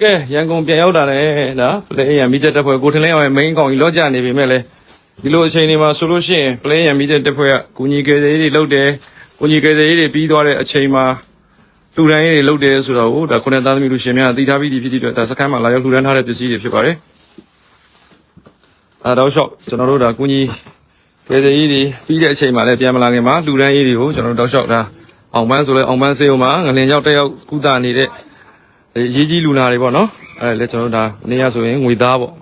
ကဲရန်ကုန်ပြန်ရောက်တာလေနော်ပလေရန်မီတက်တက်ဖွဲ့ကိုထင်းလင်းအောင် main ကောင်ကြီးလော့ကြနေပြီမဲ့လေဒီလိုအချိန်တွေမှာဆိုလို့ရှိရင်ပလေရန်မီတက်တက်ဖွဲ့ကကိုကြီးကယ်ဆယ်ရေးတွေလုပ်တယ်ကိုကြီးကယ်ဆယ်ရေးတွေပြီးသွားတဲ့အချိန်မှာလူတိုင်းရေးတွေလုပ်တယ်ဆိုတော့ဟိုဒါခုနသားသမီးလူရှင်များသိထားပြီးဒီဖြစ်တဲ့အတွက်ဒါစကန်မှာလာရောက်လူဒန်းထားတဲ့ပစ္စည်းတွေဖြစ်ပါတယ်အဲတော့ရှော့ကျွန်တော်တို့ဒါကိုကြီးကယ်ဆယ်ရေးတွေပြီးတဲ့အချိန်မှာလည်းပြန်မလာခင်မှာလူဒန်းရေးတွေကိုကျွန်တော်တို့တောက်လျှောက်ဒါအောင်ပန်းဆိုလဲအောင်ပန်းစေးုံမှာငလင်ကြောက်တက်ရောက်ကုသနေတဲ့ အဲရေးကြီးလူနာတွေပေါ့နော်အဲလဲကျွန်တော်တို့ဒါနေရဆိုရင်ငွေသားပေါ့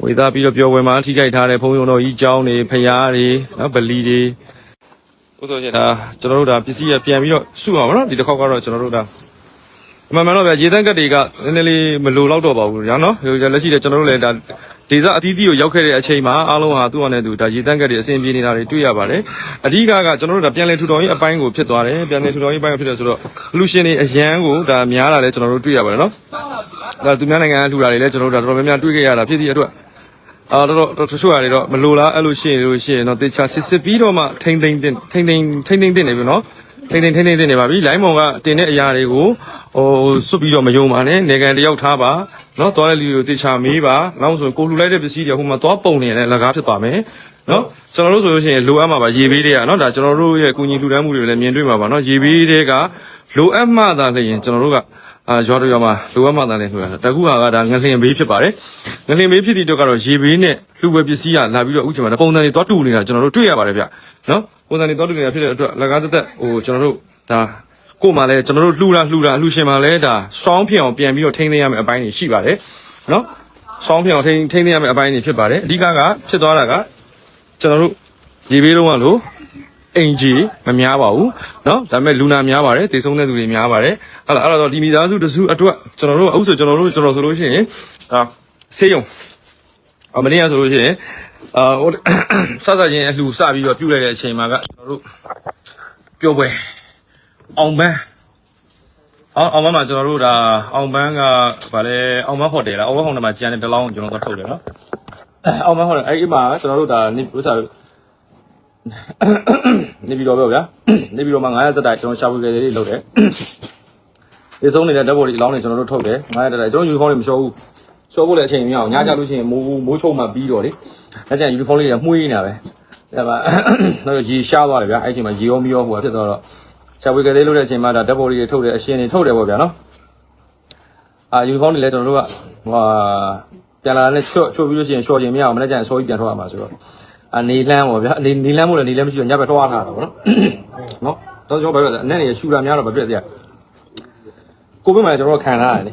ငွေသားပြီးတော့ပြောဝယ်မှာထိခိုက်ထားတဲ့ဘုံယုံတော်ကြီးကျောင်းတွေဖျားတွေနော်ဗလီတွေဥဆိုရှင်ဒါကျွန်တော်တို့ဒါပစ္စည်းရပြန်ပြီးတော့စုအောင်နော်ဒီတစ်ခေါက်ကတော့ကျွန်တော်တို့ဒါအမှန်မှန်တော့ဗျရေတန်းကတ်တွေကနည်းနည်းလေးမလိုတော့တော့ပါဘူးညာနော်လက်ရှိတဲ့ကျွန်တော်တို့လည်းဒါ ဒေသအသီးသီးကိုရောက်ခဲ့တဲ့အချိန်မှာအားလုံးဟာသူ့အနေနဲ့သူဒါရေတန်းကတ်တွေအဆင်ပြေနေတာတွေတွေ့ရပါတယ်အဓိကကကျွန်တော်တို့ဒါပြန်လည်ထူထောင်ရေးအပိုင်းကိုဖြစ်သွားတယ်ပြန်လည်ထူထောင်ရေးအပိုင်းကိုဖြစ်တယ်ဆိုတော့လူရှင်တွေအရန်ကိုဒါများတာလည်းကျွန်တော်တို့တွေ့ရပါတယ်နော်ဒါသူများနိုင်ငံကလှူတာတွေလည်းကျွန်တော်တို့ဒါတော်တော်များများတွေ့ခဲ့ရတာဖြစ်သည့်အတွက်အာတော့တော့တချို့ဟာတွေတော့မလိုလားအဲ့လိုရှိရင်လို့ရှိရင်တော့တေချာစစ်စစ်ပြီးတော့မှထိမ့်သိမ့်တင်ထိမ့်သိမ့်ထိမ့်သိမ့်တင်နေပြီနော်ထိမ့်သိမ့်ထိမ့်သိမ့်တင်နေပါပြီလိုင်းမောင်ကတင်တဲ့အရာတွေကိုဟိုစွတ်ပြီးတော့မယုံပါနဲ့နေကန်တယောက်ထားပါ နော်သွားတဲ့လူတွေကိုတေချာမေးပါနောက်ဆိုကိုလှူလိုက်တဲ့ပစ္စည်းတွေဟိုမှာသွားပုံနေတယ်လက်ကားဖြစ်ပါမယ်နော်ကျွန်တော်တို့ဆိုလို့ရှိရင်လိုအပ်မှာပါရေဘေးတွေကနော်ဒါကျွန်တော်တို့ရဲ့ကုညီလှူဒန်းမှုတွေလည်းမြင်တွေ့မှာပါနော်ရေဘေးတွေကလိုအပ်မှသာလျှင်ကျွန်တော်တို့ကအာရွာတို့ရွာမှာလူဝတ်မှသာလည်းလှူရတာတကူဟာကဒါငလျင်ဘေးဖြစ်ပါတယ်ငလျင်ဘေးဖြစ်တဲ့အတွက်ကတော့ရေဘေးနဲ့လှူဝဲပစ္စည်းကလာပြီးတော့အခုချိန်မှာပုံစံတွေသွားတူနေတာကျွန်တော်တို့တွေ့ရပါတယ်ဗျနော်ပုံစံတွေသွားတူနေတာဖြစ်တဲ့အတွက်လက်ကားသက်သက်ဟိုကျွန်တော်တို့ဒါ ကို့မှာလည်းကျွန်တော်တို့လှူတာလှူတာလှူရှင်မှာလည်းဒါ strong ဖြစ်အောင်ပြန်ပြီးတော့ထိန်းသိမ်းရမယ့်အပိုင်းတွေရှိပါတယ်နော် strong ဖြစ်အောင်ထိန်းထိန်းသိမ်းရမယ့်အပိုင်းတွေဖြစ်ပါတယ်အဓိကကဖြစ်သွားတာကကျွန်တော်တို့ရေဘေးလုံးကလို့ အင်ဂျီမများပါဘူးเนาะဒါပေမဲ့လူနာများပါတယ်တည်ဆုံးတဲ့သူတွေများပါတယ်ဟုတ်လားအဲ့တော့ဒီမိသားစုတစုအတွက်ကျွန်တော်တို့အခုဆိုကျွန်တော်တို့ကျွန်တော်ဆိုလို့ရှိရင်အာဆေးရုံအမနေ့ကဆိုလို့ရှိရင်အာဟိုစစချင်းအလှစပြီးတော့ပြုတ်လိုက်တဲ့အချိန်မှာကကျွန်တော်တို့ပြောပွဲ အောင်ပန်းအောင်အောင်ပန်းမှာကျွန်တော်တို့ဒါအောင်ပန်းကဗာလဲအောင်ပန်းဟိုတယ်လားအောင်ပန်းဟိုတယ်မှာကျန်တဲ့တလောင်းကိုကျွန်တော်တို့ထုတ်တယ်နော်အောင်ပန်းဟိုတယ်အဲ့ဒီမှာကျွန်တော်တို့ဒါနိဥစ္စာနေပြီးတော့ပြောဗျာနေပြီးတော့မှ900စက်တိုင်ကျွန်တော်ရှာဖွေကြတယ်လုပ်တယ်ဒီဆုံးနေတဲ့ဓာတ်ပေါ်တွေအလောင်းတွေကျွန်တော်တို့ထုတ်တယ်900တိုင်ကျွန်တော်ယူနီဖောင်းတွေမလျှော်ဘူးလျှော်ဖို့လည်းအချိန်မရအောင်ညကြလို့ရှိရင်မိုးမိုးချုံမှပြီးတော့လေအဲ့ကျရင်ယူနီဖောင်းလေးတွေမှုေးနေတာပဲဒါမှတော့ရေရှားသွားတယ်ဗျာအဲ့အချိန်မှာရေရောမီရောဟိုဖြစ်သွားတော့ ရှာဖွေကြတယ်လုပ်တဲ့အချိန်မှာဒါဓာတ်ပေါ်တွေထုတ်တယ်အရှင်တွေထုတ်တယ်ပေါ့ဗျာနော်အာယူနီဖောင်းတွေလည်းကျွန်တော်တို့ကဟိုပြန်လာတဲ့ချော့ချော့ပြီးလို့ရှိရင်လျှော်ခြင်းမရအောင်မနေ့ကျရင်စောကြီးပြန်ထွက်ရမှာဆိုတော့အနေလန်းပေါ့ဗျာအနေနေလန်းမို့လည်းနေလန်းမရှိတော့ညဘက်ထွားထားတာပေါ့နော်နော်တော့ကျွန်တော်ပြောတယ်အနေနဲ့ရှူတာများတော့မပြည့်သေးရကိုဗစ်မှာလည်းကျွန်တော်ခံထားရတယ်လေ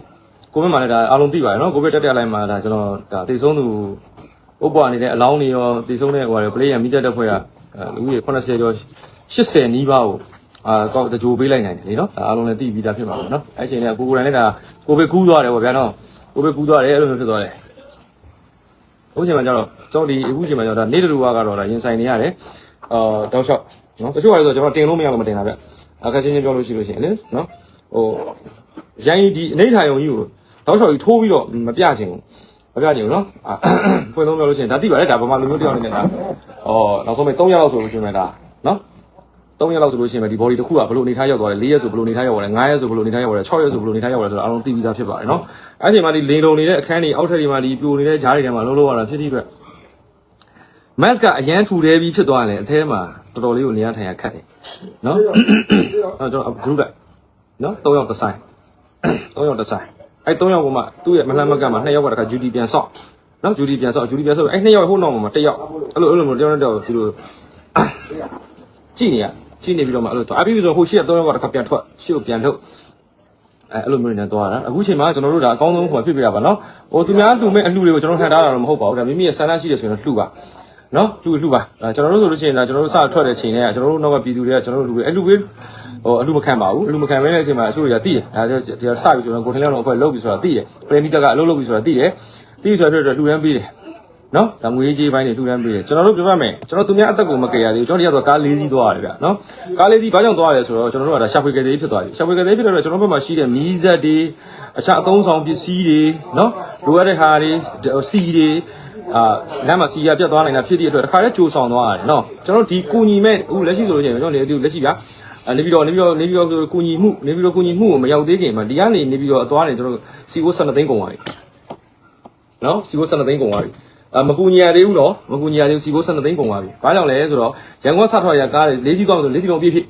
ကိုဗစ်မှာလည်းဒါအားလုံးသိပါတယ်နော်ကိုဗစ်တက်တက်လိုက်မှာဒါကျွန်တော်ဒါတည်ဆုံးသူဥပ္ပဝါနေတဲ့အလောင်းတွေရောတည်ဆုံးတဲ့ဟိုဟာတွေပလေးရမိတက်တဲ့ဖွဲ့ကလူကြီး80ကျော်80နီးပါးကို အာကောက်တကြိုပေးလိုက်နိုင်တယ်လေနော်ဒါအားလုံးလည်းသိပြီးသားဖြစ်မှာပေါ့နော်အဲ့ချိန်ကကိုကိုယ်တိုင်လည်းဒါကိုဗစ်ကူးသွားတယ်ပေါ့ဗျာနော်ကိုဗစ်ကူးသွားတယ်အဲ့လိုမျိုးဖြစ်သွားတယ်အခုချိန်မှာကျတော့ကျွန်တော်ဒီအခုချိန်မှာကျတော့ဒါနေတူကတော့ဒါရင်ဆိုင်နေရတယ်အာတောက်လျှောက်နော်တချို့ဟာဆိုကျွန်တော်တင်လို့မရလို့မတင်တာဗျအခက်ချင်းချင်းပြောလို့ရှိလို့ရှိရင်လေနော်ဟိုရိုင်းဒီအနေထိုင်ုံကြီးကိုတောက်လျှောက်ကြီးထိုးပြီးတော့မပြချင်ဘူးမပြချင်ဘူးနော်အာဖွင့်သုံးပြောလို့ရှိရင်ဒါသိပါတယ်ဒါဗမာလူမျိုးတယောက်အနေနဲ့ဒါဩနောက်ဆုံးမဲ့3ရက်လောက်ဆိုလို့ရှိရင်ဒါနော် 3ရက်လောက်ဆိုလို့ရှိရင်ဒီ body တစ်ခုကဘလို့အနေထားရောက်သွားတယ်4ရက်ဆိုဘလို့အနေထားရောက်သွားတယ်5ရက်ဆိုဘလို့အနေထားရောက်သွားတယ်6ရက်ဆိုဘလို့အနေထားရောက်သွားတယ်ဆိုတော့အားလုံးသိပြီးသားဖြစ်ပါတယ်နော်အဲ့ဒီမှာဒီလင်လုံနေတဲ့အခန်းတွေအောက်ထပ်တွေမှာဒီပြိုနေတဲ့ဂျားတွေထဲမှာလုံးလုံးရတာဖြစ်သည့်အတွက် mask ကအရန်ထူသေးပြီးဖြစ်သွားတယ်အထဲမှာတော်တော်လေးကိုနေရာထိုင်ရခက်တယ်နော်အဲ့တော့ကျွန်တော် group လိုက်နော်၃ယောက်တစ်ဆိုင်၃ယောက်တစ်ဆိုင်အဲ့၃ယောက်ကမှသူ့ရဲ့မလှမ်းမကတ်မှာ၂ယောက်ကတခါ duty ပြန်ဆော့နော် duty ပြန်ဆော့ duty ပြန်ဆော့အဲ့၂ယောက်ဟိုနောက်မှာတစ်ယောက်အဲ့လိုအဲ့လိုမျိုးတယောက်နဲ့တယောက်ဒီလိုကြည့်နေရ ကြည့်နေပြီးတော့မှအဲ့လိုအပြည့်ပြီးဆိုဟိုရှေ့က၃ယောက်ကတခါပြန်ထွက်ရှေ့ကိုပြန်ထုတ်အဲအဲ့လိုမျိုးနေနဲ့သွားတာအခုချိန်မှာကျွန်တော်တို့ဒါအကောင်းဆုံးဟိုဖြစ်ပြရပါနော်ဟိုသူများလှူမဲ့အလှူတွေကိုကျွန်တော်ဟန်ထားတာတော့မဟုတ်ပါဘူးဒါမိမိရဲ့ဆန္ဒရှိတယ်ဆိုရင်လှူပါနော်လှူလှူပါအဲကျွန်တော်တို့ဆိုလို့ရှိရင်ဒါကျွန်တော်တို့စထွက်တဲ့ချိန်တွေကကျွန်တော်တို့နောက်ကပြည်သူတွေကကျွန်တော်တို့လှူပဲအလှူပဲဟိုအလှူမခံပါဘူးအလှူမခံမဲတဲ့အချိန်မှာအချို့တွေကသိတယ်ဒါကျဒီစပြီဆိုတော့ကိုထင်းလောက်တော့အဖွဲ့လုတ်ပြီဆိုတာသိတယ်ပရမီတက်ကအလုပ်လုပ်ပြီဆိုတာသိတယ်သိဆိုတော့လှူဒန်းပေးတယ် နော်ဒါငွေကြီးပိုင်းတွေလှူဒန်းပေးတယ်ကျွန်တော်တို့ပြောရမယ်ကျွန်တော်သူများအသက်ကိုမကြရသေးဘူးကျွန်တော်တို့ကတော့ကားလေးစီးသွားရတယ်ဗျနော်ကားလေးစီးဘာကြောင့်သွားရလဲဆိုတော့ကျွန်တော်တို့ကဒါရှာဖွေကြသေးဖြစ်သွားပြီရှာဖွေကြသေးဖြစ်တော့ကျွန်တော်တို့ဘက်မှာရှိတဲ့မီးဇက်တွေအခြားအသုံးဆောင်ပစ္စည်းတွေနော်လိုအပ်တဲ့ဟာတွေစီတွေအာလမ်းမှာစီရပြတ်သွားနိုင်တာဖြစ်သည့်အတွက်တခါတည်းကြိုဆောင်သွားရတယ်နော်ကျွန်တော်တို့ဒီကူညီမဲ့အခုလက်ရှိဆိုလို့ရှိရင်ကျွန်တော်လည်းဒီလက်ရှိဗျာနေပြီးတော့နေပြီးတော့နေပြီးတော့ကုညီမှုနေပြီးတော့ကုညီမှုကိုမရောက်သေးခင်မှာဒီကနေနေပြီးတော့အသွားနေကျွန်တော်စီကို12သိန်းကုန်သွားပြီနော်စီကို12သိန်းကုန်သွားပြီ အမကူညီရသေးဘူးနော်မကူညီရသေးဘူးစီကို12သိန်းကုန်သွားပြီဘာကြောင့်လဲဆိုတော့ရန်ကုန်ကစထွက်ရကားလေး၄စီးသွားဆို၄စီးလုံးအပြည့်ဖြစ်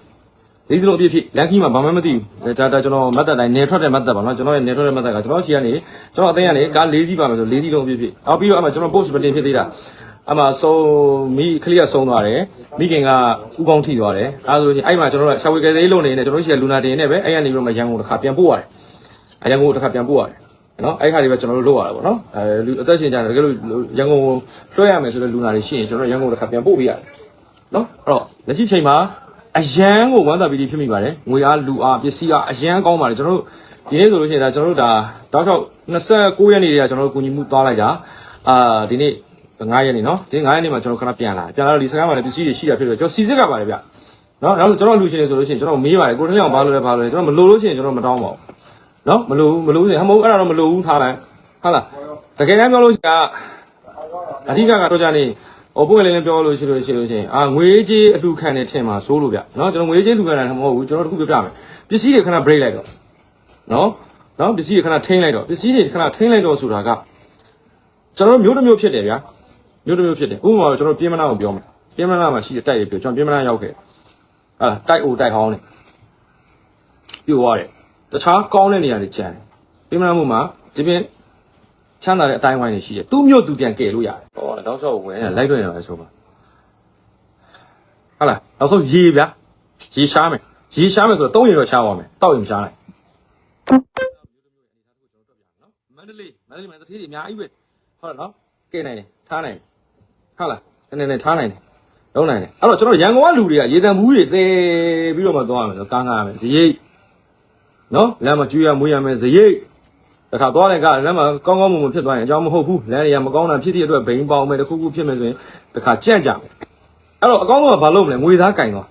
လေးစလုံးအပြည့်ဖြစ်လန်ကီမှာဘာမှမသိဘူးဒါဒါကျွန်တော်မတ်တက်တိုင်းနေထွက်တဲ့မတ်တက်ပါနော်ကျွန်တော်ရဲ့နေထွက်တဲ့မတ်တက်ကကျွန်တော်ရှီကနေကျွန်တော်အသိကနေကား၄စီးပါမယ်ဆို၄စီးလုံးအပြည့်ဖြစ်အော်ပြီးတော့အမှကျွန်တော် post မတင်ဖြစ်သေးတာအမှဆုံးမိခလေးကဆုံးသွားတယ်မိခင်ကဥကောင်းထိသွားတယ်အဲဒါဆိုရင်အဲ့မှာကျွန်တော်တို့ရှာဝေကယ်သေးလုံးနေနေကျွန်တော်ရှီကလူနာတင်နေပဲအဲ့ကနေပြီးတော့မှရန်ကုန်တစ်ခါပြန်ပို့ရတယ်အရန်ကုန်တစ်ခါပြန်ပို့ရတယ် နော်အဲ့ခါလေးပဲကျွန်တော်တို့လုပ်ရတာပေါ့နော်အဲလူအသက်ရှင်ကြတယ်တကယ်လို့ရန်ကုန်ကိုလွှဲရမယ်ဆိုတဲ့လူနာတွေရှိရင်ကျွန်တော်ရန်ကုန်တစ်ခါပြန်ပို့ပေးရတယ်နော်အဲ့တော့လက်ရှိချိန်မှာအရန်ကိုဝမ်းသာပီတိဖြစ်မိပါတယ်ငွေအားလူအားပစ္စည်းအားအရန်ကောင်းပါတယ်ကျွန်တော်တို့ဒီနေ့ဆိုလို့ရှိရင်ဒါကျွန်တော်တို့ဒါတောက်လျှောက်29ရက်နေ့တည်းကကျွန်တော်တို့ကူညီမှုသွားလိုက်တာအာဒီနေ့9ရက်နေ့နော်ဒီ9ရက်နေ့မှာကျွန်တော်ခဏပြန်လာပြန်လာတော့ဒီစကားမှာလည်းပစ္စည်းတွေရှိတာဖြစ်လို့ကျွန်တော်စီစစ်ကပါတယ်ဗျနော်နောက်ကျွန်တော်လူချင်းတွေဆိုလို့ရှိရင်ကျွန်တော်မေးပါတယ်ကိုထင်းလေးအောင်ဘာလို့လဲဘာလို့လဲကျွန်တော်မလိုလို့ရှိရင်ကျွန်တော်မတောင်းပါဘူး နော်မလိုဘူးမလိုဘူးဆိုရင်ဟမဟုတ်အဲ့ဒါတော့မလိုဘူးထားလိုက်ဟုတ်လားတကယ်တမ်းပြောလို့ရှိရင်အဓိကကတော့ကြာနေဟိုပုံလေးလေးပြောလို့ရှိလို့ရှိလို့ရှိရင်အာငွေကြေးအလှခံနေထင်မှာစိုးလို့ဗျနော်ကျွန်တော်ငွေကြေးလှခံတာမဟုတ်ဘူးကျွန်တော်တို့ခုပြောပြမယ်ပစ္စည်းတွေခဏ break လိုက်တော့နော်နော်ပစ္စည်းတွေခဏထိန်းလိုက်တော့ပစ္စည်းတွေခဏထိန်းလိုက်တော့ဆိုတာကကျွန်တော်တို့မျိုးတစ်မျိုးဖြစ်တယ်ဗျာမျိုးတစ်မျိုးဖြစ်တယ်ဥပမာကျွန်တော်ပြင်မနာကိုပြောမယ်ပြင်မနာမှာရှိတဲ့တိုက်တွေပြောကျွန်တော်ပြင်မနာရောက်ခဲ့ဟာတိုက်အိုတိုက်ဟောင်းနေပြိုသွားတယ် တခြားကောင်းတဲ့နေရာတွေကျန်တယ်ပြင်မနာမှုမှာဒီပြင်ချမ်းသာတဲ့အတိုင်းဝိုင်းတွေရှိတယ်သူ့မျိုးသူပြန်ကယ်လို့ရတယ်ဟောတောက်လျှောက်ဝင်နေလိုက်တွေ့နေပါဆိုပါဟုတ်လားနောက်ဆုံးရေဗျာရေရှားမယ်ရေရှားမယ်ဆိုတော့သုံးရေတော့ရှားပါမယ်တောက်ရင်မရှားနိုင်မန္တလေးမန္တလေးမှာတတိတွေအများကြီးပဲဟုတ်လားနော်ကဲနိုင်တယ်ထားနိုင်တယ်ဟုတ်လားနည်းနည်းထားနိုင်တယ်လုံးနိုင်တယ်အဲ့တော့ကျွန်တော်ရန်ကုန်ကလူတွေကရေတံဘူးတွေသေပြီးတော့မှသွားရမယ်ဆိုတော့ကားငားရမယ်ဇရိတ် နော်လမ်းမှာကျွေးရမွေးရမယ်ဇရိတ်တခါသွားတဲ့ကလမ်းမှာကောင်းကောင်းမွန်မွန်ဖြစ်သွားရင်အကြောင်းမဟုတ်ဘူးလမ်းတွေကမကောင်းတာဖြစ်တဲ့အတွက်ဘိန်းပေါင်မယ်တခုခုဖြစ်မယ်ဆိုရင်တခါကြန့်ကြမယ်အဲ့တော့အကောင်းဆုံးကဘာလုပ်မလဲငွေသားကင်သွား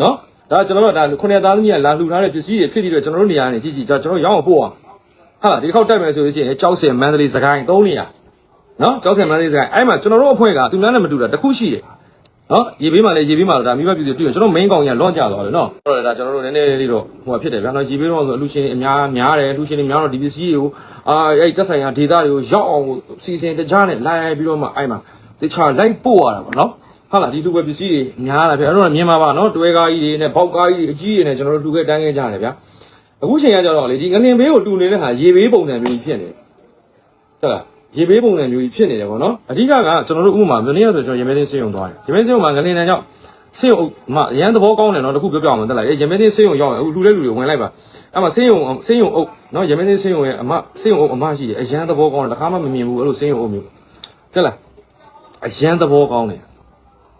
နော်ဒါကျွန်တော်တို့ဒါခုနှစ်သားသမီးကလာလှူထားတဲ့ပစ္စည်းတွေဖြစ်တဲ့အတွက်ကျွန်တော်တို့နေရာနေကြည့်ကြည့်ကျွန်တော်တို့ရောင်းအောင်ပို့အောင်ဟာလားဒီတစ်ခေါက်တက်မယ်ဆိုလို့ရှိရင်ကြောက်စင်မန္တလေးစကိုင်း၃နေရာနော်ကြောက်စင်မန္တလေးစကိုင်းအဲ့မှာကျွန်တော်တို့အဖွဲ့ကသူများနဲ့မတူတာတစ်ခုရှိတယ် နော်ရေဘေးမှာလည်းရေဘေးမှာတော့ဒါမိဘပြည်သူတွေ့ရင်ကျွန်တော် main ကောင်ကြီးကလွန်ကြသွားတယ်နော်ဟုတ်တယ်ဒါကျွန်တော်တို့နည်းနည်းလေးတော့ဟိုဖြစ်တယ်ဗျာနော်ရေဘေးတော့ဆိုအလူရှင်အများများတယ်အလူရှင်တွေများတော့ဒီပစ္စည်းတွေကိုအာအဲ့တက်ဆိုင်ရာဒေတာတွေကိုရောက်အောင်စီစဉ်တကြားနဲ့လိုက်ပြီးတော့မှအဲ့မှာတခြားလိုက်ပို့ရတာပေါ့နော်ဟုတ်လားဒီလူပဲပစ္စည်းတွေများတာဗျာအဲ့တော့မြန်မာပါနော်တွဲကားကြီးတွေနဲ့ဘောက်ကားကြီးတွေအကြီးတွေနဲ့ကျွန်တော်တို့လူခဲ့တန်းခဲ့ကြတယ်ဗျာအခုချိန်ကကြတော့လေဒီငလင်ဘေးကိုတူနေတဲ့ဟာရေဘေးပုံစံမျိုးဖြစ်နေတယ်ဟုတ်လား ရေဘေးပုံစံမျိုးကြီးဖြစ်နေတယ်ပေါ့နော်အဓိကကကျွန်တော်တို့ဥပမာမနေ့ကဆိုကျွန်တော်ရေမဲသိန်းစေးုံသွားတယ်ရေမဲစေးုံမှာငလင်တန်းကြောင့်စေးုံမရန်သဘောကောင်းတယ်နော်တခုပြောပြအောင်မတက်လိုက်ရေမဲသိန်းစေးုံရောက်ရင်အခုလူတဲ့လူတွေဝင်လိုက်ပါအဲ့မှာစေးုံစေးုံအုပ်နော်ရေမဲသိန်းစေးုံရဲ့အမစေးုံအုပ်အမရှိတယ်အရန်သဘောကောင်းတယ်တခါမှမမြင်ဘူးအဲ့လိုစေးုံအုပ်မျိုးတက်လားအရန်သဘောကောင်းတယ်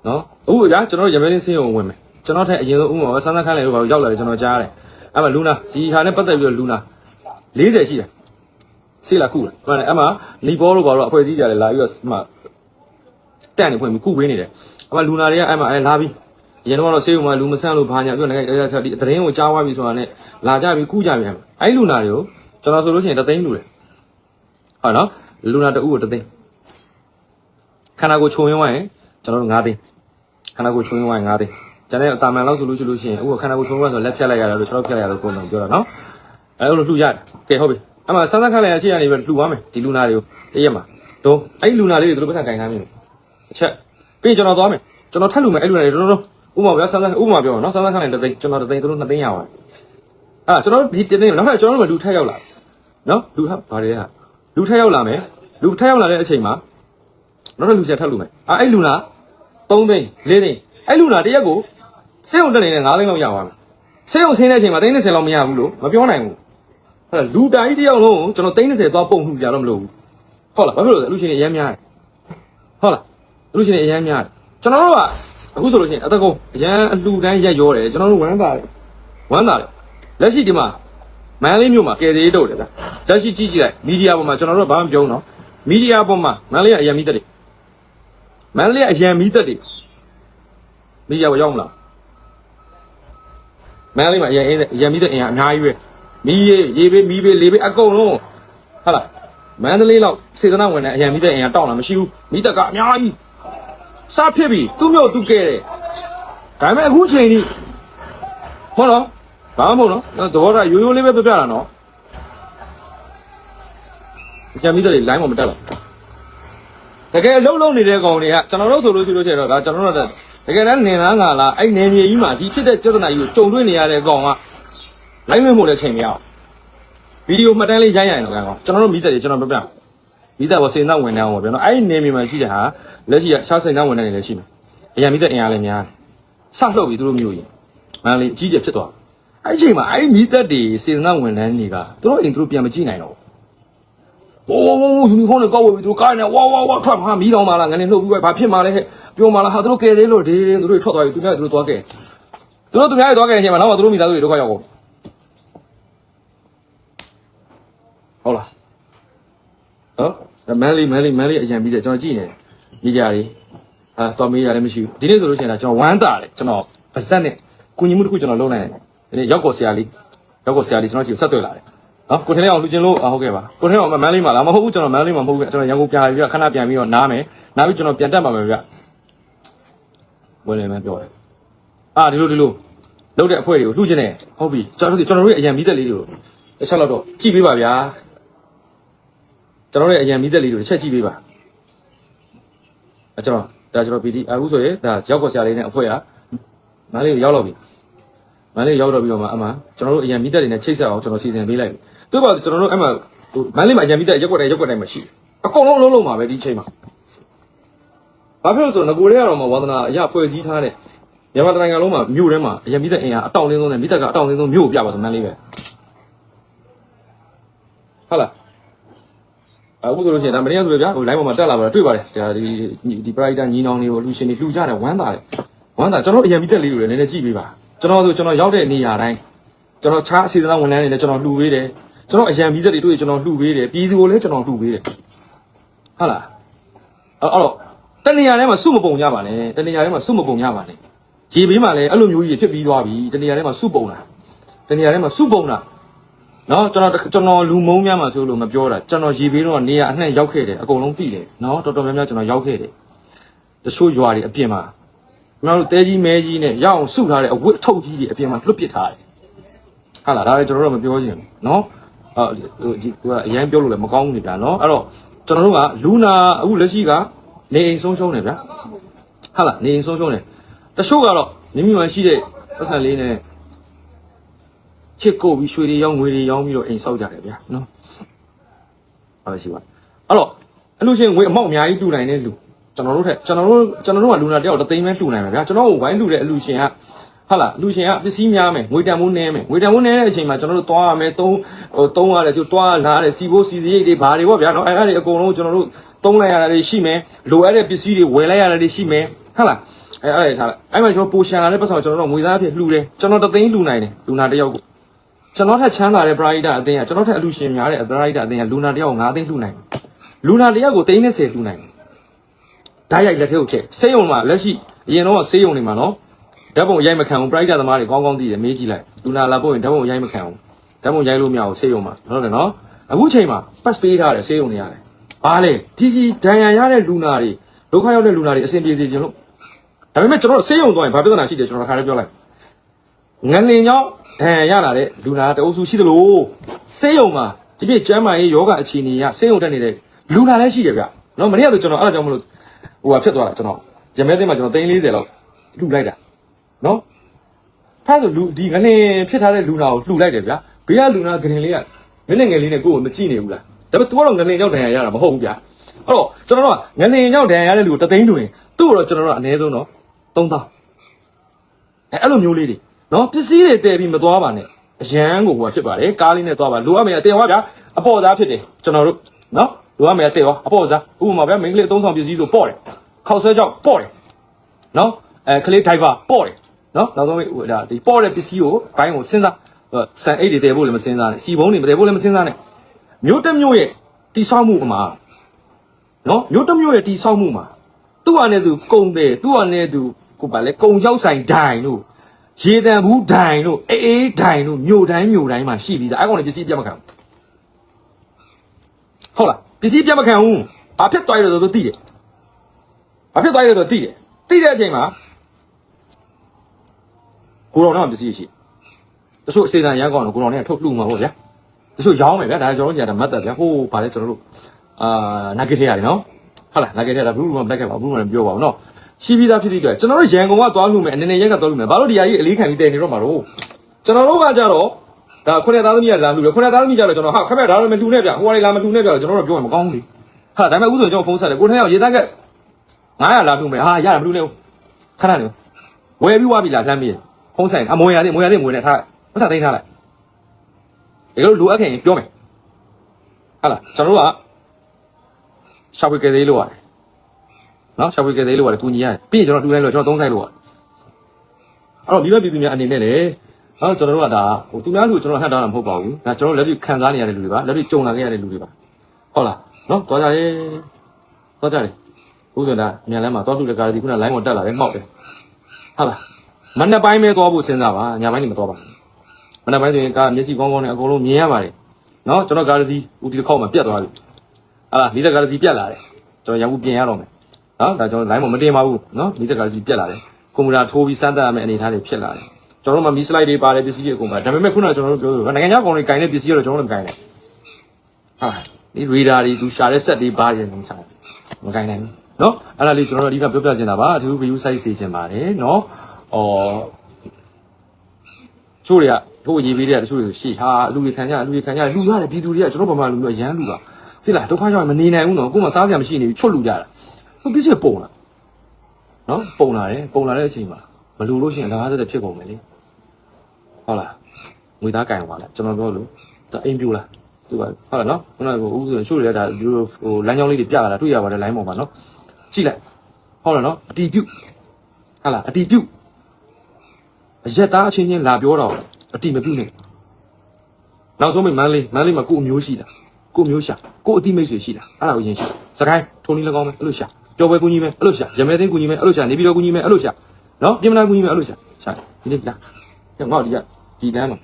နော်အခုကြာကျွန်တော်ရမဲသိန်းစင်းကိုဝင်မယ်ကျွန်တော်ထက်အရင်ဆုံးဥမာဆန်းဆန်းခန်းလေလို့ရောက်လာတယ်ကျွန်တော်ကြားတယ်အဲ့မှာလူနာဒီခါနဲ့ပတ်သက်ပြီးတော့လူနာ40ရှိတယ် ဆေးလာခုလားမှန်တယ်အဲ့မှာနီဘောလို့ဘာလို့အဖွဲ့အစည်းကြတယ်လာပြီးတော့မှတန့်နေဖွင့်ပြီးခုဝေးနေတယ်အဲ့မှာလူနာတွေကအဲ့မှာအဲလာပြီးအရင်တော့ဆေးရုံမှာလူမဆန့်လို့ဘာညာပြောနေကြတယ်ဒီသတင်းကိုကြားသွားပြီဆိုတာနဲ့လာကြပြီးခုကြပြန်အဲ့လူနာတွေကိုကျွန်တော်ဆိုလို့ရှိရင်တသိန်းလူတယ်ဟုတ်နော်လူနာတအုပ်ကိုတသိန်းခန္ဓာကိုယ်ခြုံရင်းသွားရင်ကျွန်တော်တို့9သိန်းခန္ဓာကိုယ်ချုံရွာ9သိန်းကျန်တဲ့အတာမန်လောက်ဆိုလို့ရှိလို့ရှိရင်အခုခန္ဓာကိုယ်ချုံရွာဆိုလက်ဖြတ်လိုက်ရတယ်လို့ကျွန်တော်ဖြတ်လိုက်ရလို့ပုံမှန်ပြောတာနော်အဲလိုလှူရတယ်ကဲဟုတ်ပြီ အမှဆန်းဆန်းခန့်လိုက်ရရှိရနေပြီလှူသွားမယ်ဒီလူနာတွေကိုတရက်မှာတော့အဲ့ဒီလူနာလေးတွေသူတို့ပတ်စံကင်ခိုင်းမယ်အချက်ပြီးကျွန်တော်သွားမယ်ကျွန်တော်ထပ်လှူမယ်အဲ့လူနာတွေတော်တော်ဥပမာပြောဆန်းဆန်းဥပမာပြောနော်ဆန်းဆန်းခန့်လိုက်တစ်သိန်းကျွန်တော်တစ်သိန်းသူတို့နှစ်သိန်းရပါတယ်အာကျွန်တော်ဒီတစ်သိန်းနောက်ထပ်ကျွန်တော်တို့လူထက်ရောက်လာနော်လူဟာဘာတွေလဲဟာလူထက်ရောက်လာမယ်လူထက်ရောက်လာတဲ့အချိန်မှာနောက်ထပ်လူချက်ထပ်လှူမယ်အာအဲ့လူနာ3သိန်း4သိန်းအဲ့လူနာတရက်ကိုစေုံတက်နေတဲ့9သိန်းလောက်ရသွားမယ်စေုံဆင်းတဲ့အချိန်မှာသိန်း30လောက်မရဘူးလို့မပြောနိုင်ဘူး အဲ့ဒါလူတိုင်းတယောက်လုံးကိုကျွန်တော်သိန်း30သွားပုံလှူကြတော့မလို့ဘူးဟုတ်လားဘာဖြစ်လို့လဲအလူရှင်တွေအများများတယ်ဟုတ်လားအလူရှင်တွေအများများတယ်ကျွန်တော်တို့ကအခုဆိုလို့ရှိရင်အတကုန်းအရန်အလူတိုင်းရက်ရောတယ်ကျွန်တော်တို့ဝမ်းသာတယ်ဝမ်းသာတယ်လက်ရှိဒီမှာမန္တလေးမြို့မှာကယ်သေးတော့တယ်ဗျလက်ရှိကြည့်ကြည့်လိုက်မီဒီယာပေါ်မှာကျွန်တော်တို့ကဘာမှမပြောဘူးနော်မီဒီယာပေါ်မှာမန္တလေးကအရင်မိသက်တယ်မန္တလေးကအရန်မီးသက်တွေမီးရောက်ရောက်မလားမန္တလေးမှာအရန်အင်းအရန်မီးသက်အင်အားအများကြီးပဲ မီးရေရေဘေးမီးဘေးလေဘေးအကုန်လုံးဟုတ်လားမန္တလေးလောက်စေတနာဝင်တဲ့အရန်မီးသက်အင်အားတောင်းလာမရှိဘူးမီးသက်ကအများကြီးစဖြစ်ပြီသူ့မျိုးသူကဲတယ်ဒါပေမဲ့အခုချိန်ကြီးဟုတ်နော်ဘာမှမဟုတ်နော်သဘောထားရိုးရိုးလေးပဲပြပြတာနော်အချမ်းမိတဲ့လိုင်းမမတက်တော့တကယ်လှုပ်လှုပ်နေတဲ့ကောင်တွေကကျွန်တော်တို့ဆိုလို့ရှိလို့ရှိရင်တော့ဒါကျွန်တော်တို့ကတကယ်တမ်းနေလားငါလားအဲ့နေမြေကြီးမှာဒီဖြစ်တဲ့ပြဿနာကြီးကိုကြုံတွေ့နေရတဲ့ကောင်က လိုက်မမို့တဲ့ချိန်မရအောင်ဗီဒီယိုမှတ်တမ်းလေးရိုက်ရရင်တော့ကောင်ကျွန်တော်တို့မိသက်တွေကျွန်တော်ပြပြမိသက်ဘောစေနာဝင်နေအောင်ပေါ့ဗျာနော်အဲ့ဒီနေမြေမှာရှိတဲ့ဟာလက်ရှိကရှားစိန်နာဝင်နေတယ်လည်းရှိမယ်အရင်မိသက်အင်အားလည်းများတယ်ဆလှုပ်ပြီးသူတို့မျိုးကြီးမန္တလေးအကြီးကျယ်ဖြစ်သွားအဲ့ဒီချိန်မှာအဲ့ဒီမိသက်တွေစေနာဝင်နေတွေကသူတို့အိမ်သူတို့ပြန်မကြည့်နိုင်တော့ဘူးဝဝဝယူနီဖောင်းတွေကောက်ဝယ်ပြီးသူကားနဲ့ဝဝဝထွက်မှာမီးတောင်มาလားငါလည်းလှုပ်ပြီးပဲဘာဖြစ်မှာလဲဟဲ့ပြောမှာလားဟာသူတို့ကယ်သေးလို့ဒေးဒေးသူတို့ထွက်သွားပြီသူများသူတို့သွားခဲ့သူတို့သူများတွေသွားခဲ့တဲ့အချိန်မှာနောက်မှသူတို့မိသားစုတွေဒုက္ခရောက်ကုန် ဟုတ်လားနော်မန်လေးမန်လေးမန်လေးအရင်ပြီးတယ်ကျွန်တော်ကြည့်နေမိကြတွေအာတော်မေးရတယ်မရှိဘူးဒီနေ့ဆိုလို့ရှိရင်ဒါကျွန်တော်ဝမ်းတာတယ်ကျွန်တော်ဗဇက်နဲ့ကုညီမှုတစ်ခုကျွန်တော်လုပ်နိုင်တယ်ဒီနေ့ရောက်ကော်ဆရာလေးရောက်ကော်ဆရာလေးကျွန်တော်ချီဆက်တွေ့လာတယ်နော်ကိုထင်းလေးအောင်လူချင်းလို့ဟုတ်ကဲ့ပါကိုထင်းအောင်မန်းလေးမှာလားမဟုတ်ဘူးကျွန်တော်မန်းလေးမှာမဟုတ်ဘူးကျွန်တော်ရန်ကုန်ပြန်လာပြီးတော့ခဏပြန်ပြီးတော့နားမယ်နားပြီးကျွန်တော်ပြန်တက်ပါမယ်ဗျဝင်နေမှပြောတယ်အာဒီလိုဒီလိုလုပ်တဲ့အဖွဲ့တွေကိုလှူချင်းနေဟုတ်ပြီကျွန်တော်တို့ကျွန်တော်တို့ရဲ့အရန်မီးသက်လေးတွေကိုတစ်ချက်တော့ကြည့်ပေးပါဗျာ ကျွန်တော်တို့ရဲ့အရန်မီးသက်လေးတွေကိုတစ်ချက်ကြည့်ပေးပါအဲကျွန်တော်ဒါကျွန်တော် PD အခုဆိုရင်ဒါရောက်ကောဆရာလေးနဲ့အဖွဲ့ကနားလေးကိုရောက်တော့ပြီမန္တလေးရောက်တော့ပြီးတော့မှအမှကျွန်တော်တို့အရင်မိသက်တွေနဲ့ချိတ်ဆက်အောင်ကျွန်တော်စီစဉ်ပေးလိုက်ပြီ။သူ့ဘာကျွန်တော်တို့အမှဟိုမန္တလေးမှာအရင်မိသက်ရက်ွက်တိုင်းရက်ွက်တိုင်းမှာရှိတယ်။အကုန်လုံးအလုံးလုံးမှာပဲဒီချိန်မှာ။ဘာဖြစ်လို့ဆိုတော့ငကိုရဲကတော့မဝါသနာအရာဖွဲ့စည်းထားတဲ့မြန်မာတိုင်းနိုင်ငံလုံးမှာမြို့ထဲမှာအရင်မိသက်အင်အားအတောင်လင်းဆုံးနဲ့မိသက်ကအတောင်လင်းဆုံးမြို့ကိုပြပါဆိုမန္တလေးပဲ။ဟုတ်လား။ အခုဆိုလို့ရှိရင်ဒါမင်းရဆိုလေဗျာဟို line ပေါ်မှာတက်လာပါတော့တွေ့ပါတယ်ဒါဒီဒီ pride ညီနောင်တွေကိုလူရှင်တွေလှူကြတယ်ဝမ်းသာတယ်ဝမ်းသာကျွန်တော်တို့အရင်မိသက်လေးတွေလည်းနည်းနည်းကြည့်ပေးပါကျွန်တော်ဆိုကျွန်တော်ရောက်တဲ့နေရာတိုင်းကျွန်တော်ခြားအစီအစဉ်ဝန်ထမ်းတွေလည်းကျွန်တော်လှူပေးတယ်ကျွန်တော်အရင်မိသက်တွေတွေ့ကျွန်တော်လှူပေးတယ်ပြည်သူကိုလည်းကျွန်တော်လှူပေးတယ်ဟုတ်လားအဲ့အဲ့တော့တနေရာထဲမှာစုမပုံကြပါနဲ့တနေရာထဲမှာစုမပုံကြပါနဲ့ရေဘေးမှာလည်းအဲ့လိုမျိုးကြီးဖြစ်ပြီးသွားပြီတနေရာထဲမှာစုပုံတာတနေရာထဲမှာစုပုံတာ နော်ကျွန်တော်ကျွန်တော်လူမုံများမှာဆိုလို့မပြောတာကျွန်တော်ရေဘေးတော့နေရာအနှံ့ရောက်ခဲ့တယ်အကုန်လုံးသိတယ်နော်တော်တော်များများကျွန်တော်ရောက်ခဲ့တယ်တချို့ရွာတွေအပြင်မှာကျွန်တော်တို့တဲကြီးမဲကြီးနဲ့ရအောင်စုထားတဲ့အဝတ်အထုပ်ကြီးတွေအပြင်မှာလွတ်ပစ်ထားတယ်ဟာလားဒါလည်းကျွန်တော်တို့မပြောချင်ဘူးနော်အော်ဟိုဒီကအရင်ပြောလို့လည်းမကောင်းဘူးနေဗျာနော်အဲ့တော့ကျွန်တော်တို့ကလူနာအခုလက်ရှိကနေအိမ်ဆုံးရှုံးတယ်ဗျာဟာလားနေအိမ်ဆုံးရှုံးတယ်တချို့ကတော့မိမိမှာရှိတဲ့ပတ်စံလေးနဲ့ ချစ်ကိုပြီးရွှေတွေရောင်းငွေတွေရောင်းပြီးတော့အိမ်ဆောက်ကြတယ်ဗျာနော်ဟုတ်ပါရှိပါအဲ့တော့အလူရှင်ငွေအမောက်အများကြီးလှူနိုင်တဲ့လူကျွန်တော်တို့ထက်ကျွန်တော်တို့ကျွန်တော်တို့ကလူနာတယောက်တစ်သိန်းပဲလှူနိုင်မှာဗျာကျွန်တော်ကိုဝိုင်းလှူတဲ့အလူရှင်ကဟုတ်လားလူရှင်ကပစ္စည်းများမယ်ငွေတန်ဖိုးနည်းမယ်ငွေတန်ဖိုးနည်းတဲ့အချိန်မှာကျွန်တော်တို့သွားရမယ်သုံးဟိုသုံးရတယ်သူသွားလာရတယ်စီဖို့စီစီရိတ်တွေဘာတွေပေါ့ဗျာနော်အဲ့ဒါတွေအကုန်လုံးကျွန်တော်တို့သုံးလိုက်ရတာတွေရှိမယ်လိုအပ်တဲ့ပစ္စည်းတွေဝယ်လိုက်ရတာတွေရှိမယ်ဟုတ်လားအဲ့အဲ့ဒါထားလိုက်အဲ့မှာကျွန်တော်ပိုရှာလာတဲ့ပတ်စံကိုကျွန်တော်တို့ငွေသားအဖြစ်လှူတယ်ကျွန်တော်တစ်သိန်းလှူနိုင်တယ်လူနာတစ်ယောက်ကို ကျွန်တော်ထက်ချမ်းသာတဲ့ပရိဒတ်အသင်းကကျွန်တော်ထက်အလူရှင်များတဲ့ပရိဒတ်အသင်းကလူနာတယောက်9သိန်းလှူနိုင်တယ်လူနာတယောက်ကိုသိန်း30လှူနိုင်တယ်ဓာတ်ရိုက်လက်ထဲကိုချက်ဆေးရုံမှာလက်ရှိအရင်တော့ဆေးရုံတွေမှာနော်ဓာတ်ပုံရိုက်မခံဘူးပရိဒတ်သမားတွေကောင်းကောင်းသိတယ်မေးကြည့်လိုက်လူနာလာပို့ရင်ဓာတ်ပုံရိုက်မခံဘူးဓာတ်ပုံရိုက်လို့မရဘူးဆေးရုံမှာဟုတ်တယ်နော်အခုချိန်မှာ pass ပေးထားတယ်ဆေးရုံတွေရတယ်ဘာလဲဒီဒီဒဏ်ရာရတဲ့လူနာတွေဒုက္ခရောက်တဲ့လူနာတွေအဆင်ပြေစေခြင်းလို့ဒါပေမဲ့ကျွန်တော်တို့ဆေးရုံသွားရင်ဘာပြဿနာရှိတယ်ကျွန်တော်ခါလေးပြောလိုက်ငလင်ကြောင့် ဒဏ်ရာရလာတဲ့လူနာတအုပ်စုရှိသလိုဆေးရုံမှာဒီပြည့်ကျမ်းမာရေးယောဂအခြေအနေကဆေးရုံတက်နေတဲ့လူနာလည်းရှိတယ်ဗျနော်မနေ့ကဆိုကျွန်တော်အဲ့ဒါကြောင့်မလို့ဟိုဟာဖြစ်သွားတာကျွန်တော်ရမဲသိမ်းမှာကျွန်တော်340လောက်လှူလိုက်တာနော်ဖားဆိုလူဒီငလင်ဖြစ်ထားတဲ့လူနာကိုလှူလိုက်တယ်ဗျဘေးကလူနာဂရင်လေးကမင်းနဲ့ငယ်လေးနဲ့ကိုယ့်ကိုမကြည့်နေဘူးလားဒါပေမဲ့ तू ကတော့ငလင်ကြောင့်ဒဏ်ရာရတာမဟုတ်ဘူးဗျအဲ့တော့ကျွန်တော်တို့ကငလင်ကြောင့်ဒဏ်ရာရတဲ့လူကိုတသိန်းတူရင်သူ့ကိုတော့ကျွန်တော်တို့ကအနည်းဆုံးတော့3000အဲအဲ့လိုမျိုးလေးတွေ နော်ပစ္စည်းတွေတည်ပြီးမသွားပါနဲ့အရန်ကိုဟိုဖြစ်ပါတယ်ကားလေးနဲ့သွားပါလိုအပ်မယ်အတင်သွားဗျာအပေါ်သားဖြစ်တယ်ကျွန်တော်တို့နော်လိုအပ်မယ်အတင်သွားအပေါ်သားဥပမာဗျာမိန်းကလေးအသုံးဆောင်ပစ္စည်းဆိုပေါ့တယ်ခောက်ဆွဲကြောက်ပေါ့တယ်နော်အဲကလေးဒိုင်ဗာပေါ့တယ်နော်နောက်ဆုံးဟိုဒါဒီပေါ့တဲ့ပစ္စည်းကိုဘိုင်းကိုစဉ်းစားဆန်အိတ်တွေတည်ဖို့လည်းမစဉ်းစားနဲ့စီဘုံတွေမတည်ဖို့လည်းမစဉ်းစားနဲ့မျိုးတစ်မျိုးရဲ့တိဆောက်မှုအမှာနော်မျိုးတစ်မျိုးရဲ့တိဆောက်မှုမှာသူ့အနေနဲ့သူကုံတယ်သူ့အနေနဲ့သူကိုပါလေကုံရောက်ဆိုင်ဒိုင်လို့ ရေတံဘူးဒိုင်တို့အေးအေးဒိုင်တို့မြို့တိုင်းမြို့တိုင်းမှာရှိပြီးသားအဲ့ကောင်တွေပစ္စည်းပြတ်မခံဘူးဟုတ်လားပစ္စည်းပြတ်မခံဘူးဘာဖြစ်သွားရလို့သူသိတယ်ဘာဖြစ်သွားရလို့သူသိတယ်သိတဲ့အချိန်မှာကိုတော်တော့ပစ္စည်းရှိတချို့စေတံရန်ကောင်တော့ကိုတော်နဲ့ထုတ်လှူမှာပေါ့ဗျာတချို့ရောင်းမယ်ဗျာဒါကျွန်တော်တို့ကြာတာမတ်တက်ဗျာဟိုးဗာလဲကျွန်တော်တို့အာနာဂစ်ထရတယ်နော်ဟုတ်လားနာဂစ်ထရဘူးဘူးမဘလက်ကပါဘူးမပြောပါဘူးနော် ရှိပြီးသားဖြစ်သည့်အတွက်ကျွန်တော်တို့ရန်ကုန်ကသွားလှူမယ်အနေနဲ့ရက်ကသွားလှူမယ်ဘာလို့ဒီဟာကြီးအလေးခံပြီးတည်နေတော့မှာတော့ကျွန်တော်တို့ကကြတော့ဒါခုနှစ်သားသမီးကလာလှူတယ်ခုနှစ်သားသမီးကြတော့ကျွန်တော်ဟာခမရဒါတော့မလှူနဲ့ဗျဟိုကလေးလာမလှူနဲ့ဗျကျွန်တော်တို့ပြောရင်မကောင်းဘူးလေဟာဒါပေမဲ့ဥဆိုကျွန်တော်ဖုန်းဆက်တယ်ကိုထန်းရောက်ရေတန်းက900လာလှူမယ်ဟာရတာမလှူနဲ့ခဏနေဝယ်ပြီးွားပြီလားလှမ်းပြီးဖုန်းဆိုင်အမွေရသေးမွေရသေးမွေနဲ့ထားပတ်စသိမ်းထားလိုက်ဒီလိုလိုအပ်ခင်ပြောမယ်ဟာလားကျွန်တော်တို့ကရှာဖွေကလေးလို့ရတယ် နော်ရှာဖွေကလေးလို့ရတယ်ကူညီရတယ်ပြီးရင်ကျွန်တော်တူတိုင်းလို့ကျွန်တော်သုံးဆိုင်လို့ရတယ်အဲ့တော့မိဘပြည်သူများအနေနဲ့လေအဲ့တော့ကျွန်တော်တို့ကဒါဟိုသူများလူကျွန်တော်ဟန်တာတာမဟုတ်ပါဘူးဒါကျွန်တော်လက်တွေ့ခံစားနေရတဲ့လူတွေပါလက်တွေ့ကြုံလာခဲ့ရတဲ့လူတွေပါဟုတ်လားနော်သွားကြတယ်သွားကြတယ်ဥဆိုတာအမြန်လမ်းမှာသွားထုတဲ့ကားဒီခုနလိုင်းပေါ်တက်လာတယ်မှောက်တယ်ဟုတ်လားမနေ့ပိုင်းပဲသွားဖို့စဉ်းစားပါညပိုင်းနေမသွားပါဘူးမနေ့ပိုင်းဆိုရင်ကားမျက်စိကောင်းကောင်းနဲ့အကုန်လုံးမြင်ရပါတယ်နော်ကျွန်တော်ကားစီဦးဒီတစ်ခေါက်မှပြတ်သွားပြီဟာလားလေးသက်ကားစီပြတ်လာတယ်ကျွန်တော်ရံမှုပြင်ရတော့မယ် နော်ဒါကျွန်တော်လိုင်းပေါ်မတင်ပါဘူးနော်လေးသက်ကားစီပြတ်လာတယ်ကွန်ပျူတာထိုးပြီးစမ်းသပ်ရမယ့်အနေအထားတွေဖြစ်လာတယ်ကျွန်တော်တို့မှမီစလိုက်တွေပါတယ်ပစ္စည်းတွေအကုန်ပါဒါပေမဲ့ခုနကကျွန်တော်တို့ပြောလို့နိုင်ငံခြားကောင်တွေကင်တဲ့ပစ္စည်းတွေကျွန်တော်တို့မကင်နိုင်ဟာဒီရေဒါတွေသူရှာတဲ့ဆက်တွေပါရတယ်မရှာမကင်နိုင်ဘူးနော်အဲ့ဒါလေးကျွန်တော်တို့အဓိကပြောပြချင်တာပါအထူး view site စီချင်ပါတယ်နော်အော်ချို့တွေကတို့ရေးပေးတဲ့တချို့တွေဆိုရှေ့ဟာလူတွေခံကြလူတွေခံကြလူရတယ်ပြည်သူတွေကကျွန်တော်ဗမာလူမျိုးရမ်းလူပါသိလားဒုက္ခရောက်ရင်မနေနိုင်ဘူးနော်ကိုယ်မှစားစရာမရှိနေဘူးချွတ်လူကြတာဟို ပစ္စည်းပုံလာနော်ပုံလာတယ်ပုံလာတဲ့အချိန်မှာမလူလို့ရှိရင်တရားစတဲ့ဖြစ်ကုန်မယ်လေဟုတ်လားငွေသားကင်သွားလဲကျွန်တော်ပြောလို့ဒါအိမ်ပြူလားသူကဟုတ်လားနော်ခုနကဥဆိုရှို့ရတာဒီလိုဟိုလမ်းကြောင်းလေးတွေပြလာတာတွေ့ရပါတယ်လိုင်းပေါ်မှာနော်ကြည့်လိုက်ဟုတ်လားနော်အတီးပြုတ်ဟုတ်လားအတီးပြုတ်အရက်သားအချင်းချင်းလာပြောတော့အတီးမပြုတ်နဲ့နောက်ဆုံးမိမန်းလေးမန်းလေးမှာကို့အမျိုးရှိတာကို့အမျိုးရှာကို့အတိမိတ်ဆွေရှိတာအဲ့ဒါကိုရင်ရှိစကိုင်းထုံးလေး၎င်းပဲအဲ့လိုရှာ ပျော်ပွဲကူညီမယ်အဲ့လိုရှာရမဲသိန်းကူညီမယ်အဲ့လိုရှာနေပြည်တော်ကူညီမယ်အဲ့လိုရှာနော်ပြင်မနာကူညီမယ်အဲ့လိုရှာရှာဒီနေ့လာညငေါ့ဒီကဒီတန်းမှာ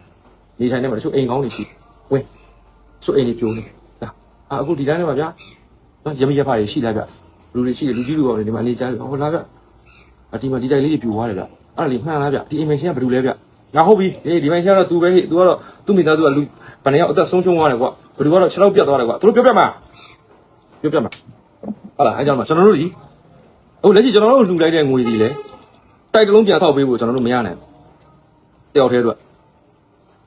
နေထိုင်နေမှာတချို့အိမ်ကောင်းတွေရှိဝင်းတချို့အိမ်တွေပြိုးနေလာအာအခုဒီတန်းထဲမှာဗျာနော်ရမရဖာတွေရှိလားဗျလူတွေရှိတယ်လူကြီးလူကောင်တွေဒီမှာအနေချမ်းဟောလာဗျအဒီမှာဒီတိုင်းလေးတွေပြိုသွားတယ်ဗျအဲ့ဒါလေးမှန်လားဗျဒီအိမ်မရှင်ကဘယ်လိုလဲဗျငါဟုတ်ပြီအေးဒီမိုင်းရှင်ကတော့ तू ပဲဟိ तू ကတော့သူ့မိသားစုကလူဘယ်နှစ်ယောက်အသက်ဆုံးရှုံးသွားတယ်ကွာဘယ်သူကတော့6လောက်ပြတ်သွားတယ်ကွာသူတို့ပြောပြမှာပြောပြမှာ ဟုတ်လားအဲကြောင့်မကျွန်တော်တို့ဒီအခုလက်ရှိကျွန်တော်တို့လှူလိုက်တဲ့ငွေဒီလေတိုက်တလုံးပြန်ဆောက်ပေးဖို့ကျွန်တော်တို့မရနိုင်ဘူးတယောက်တည်းအတွက်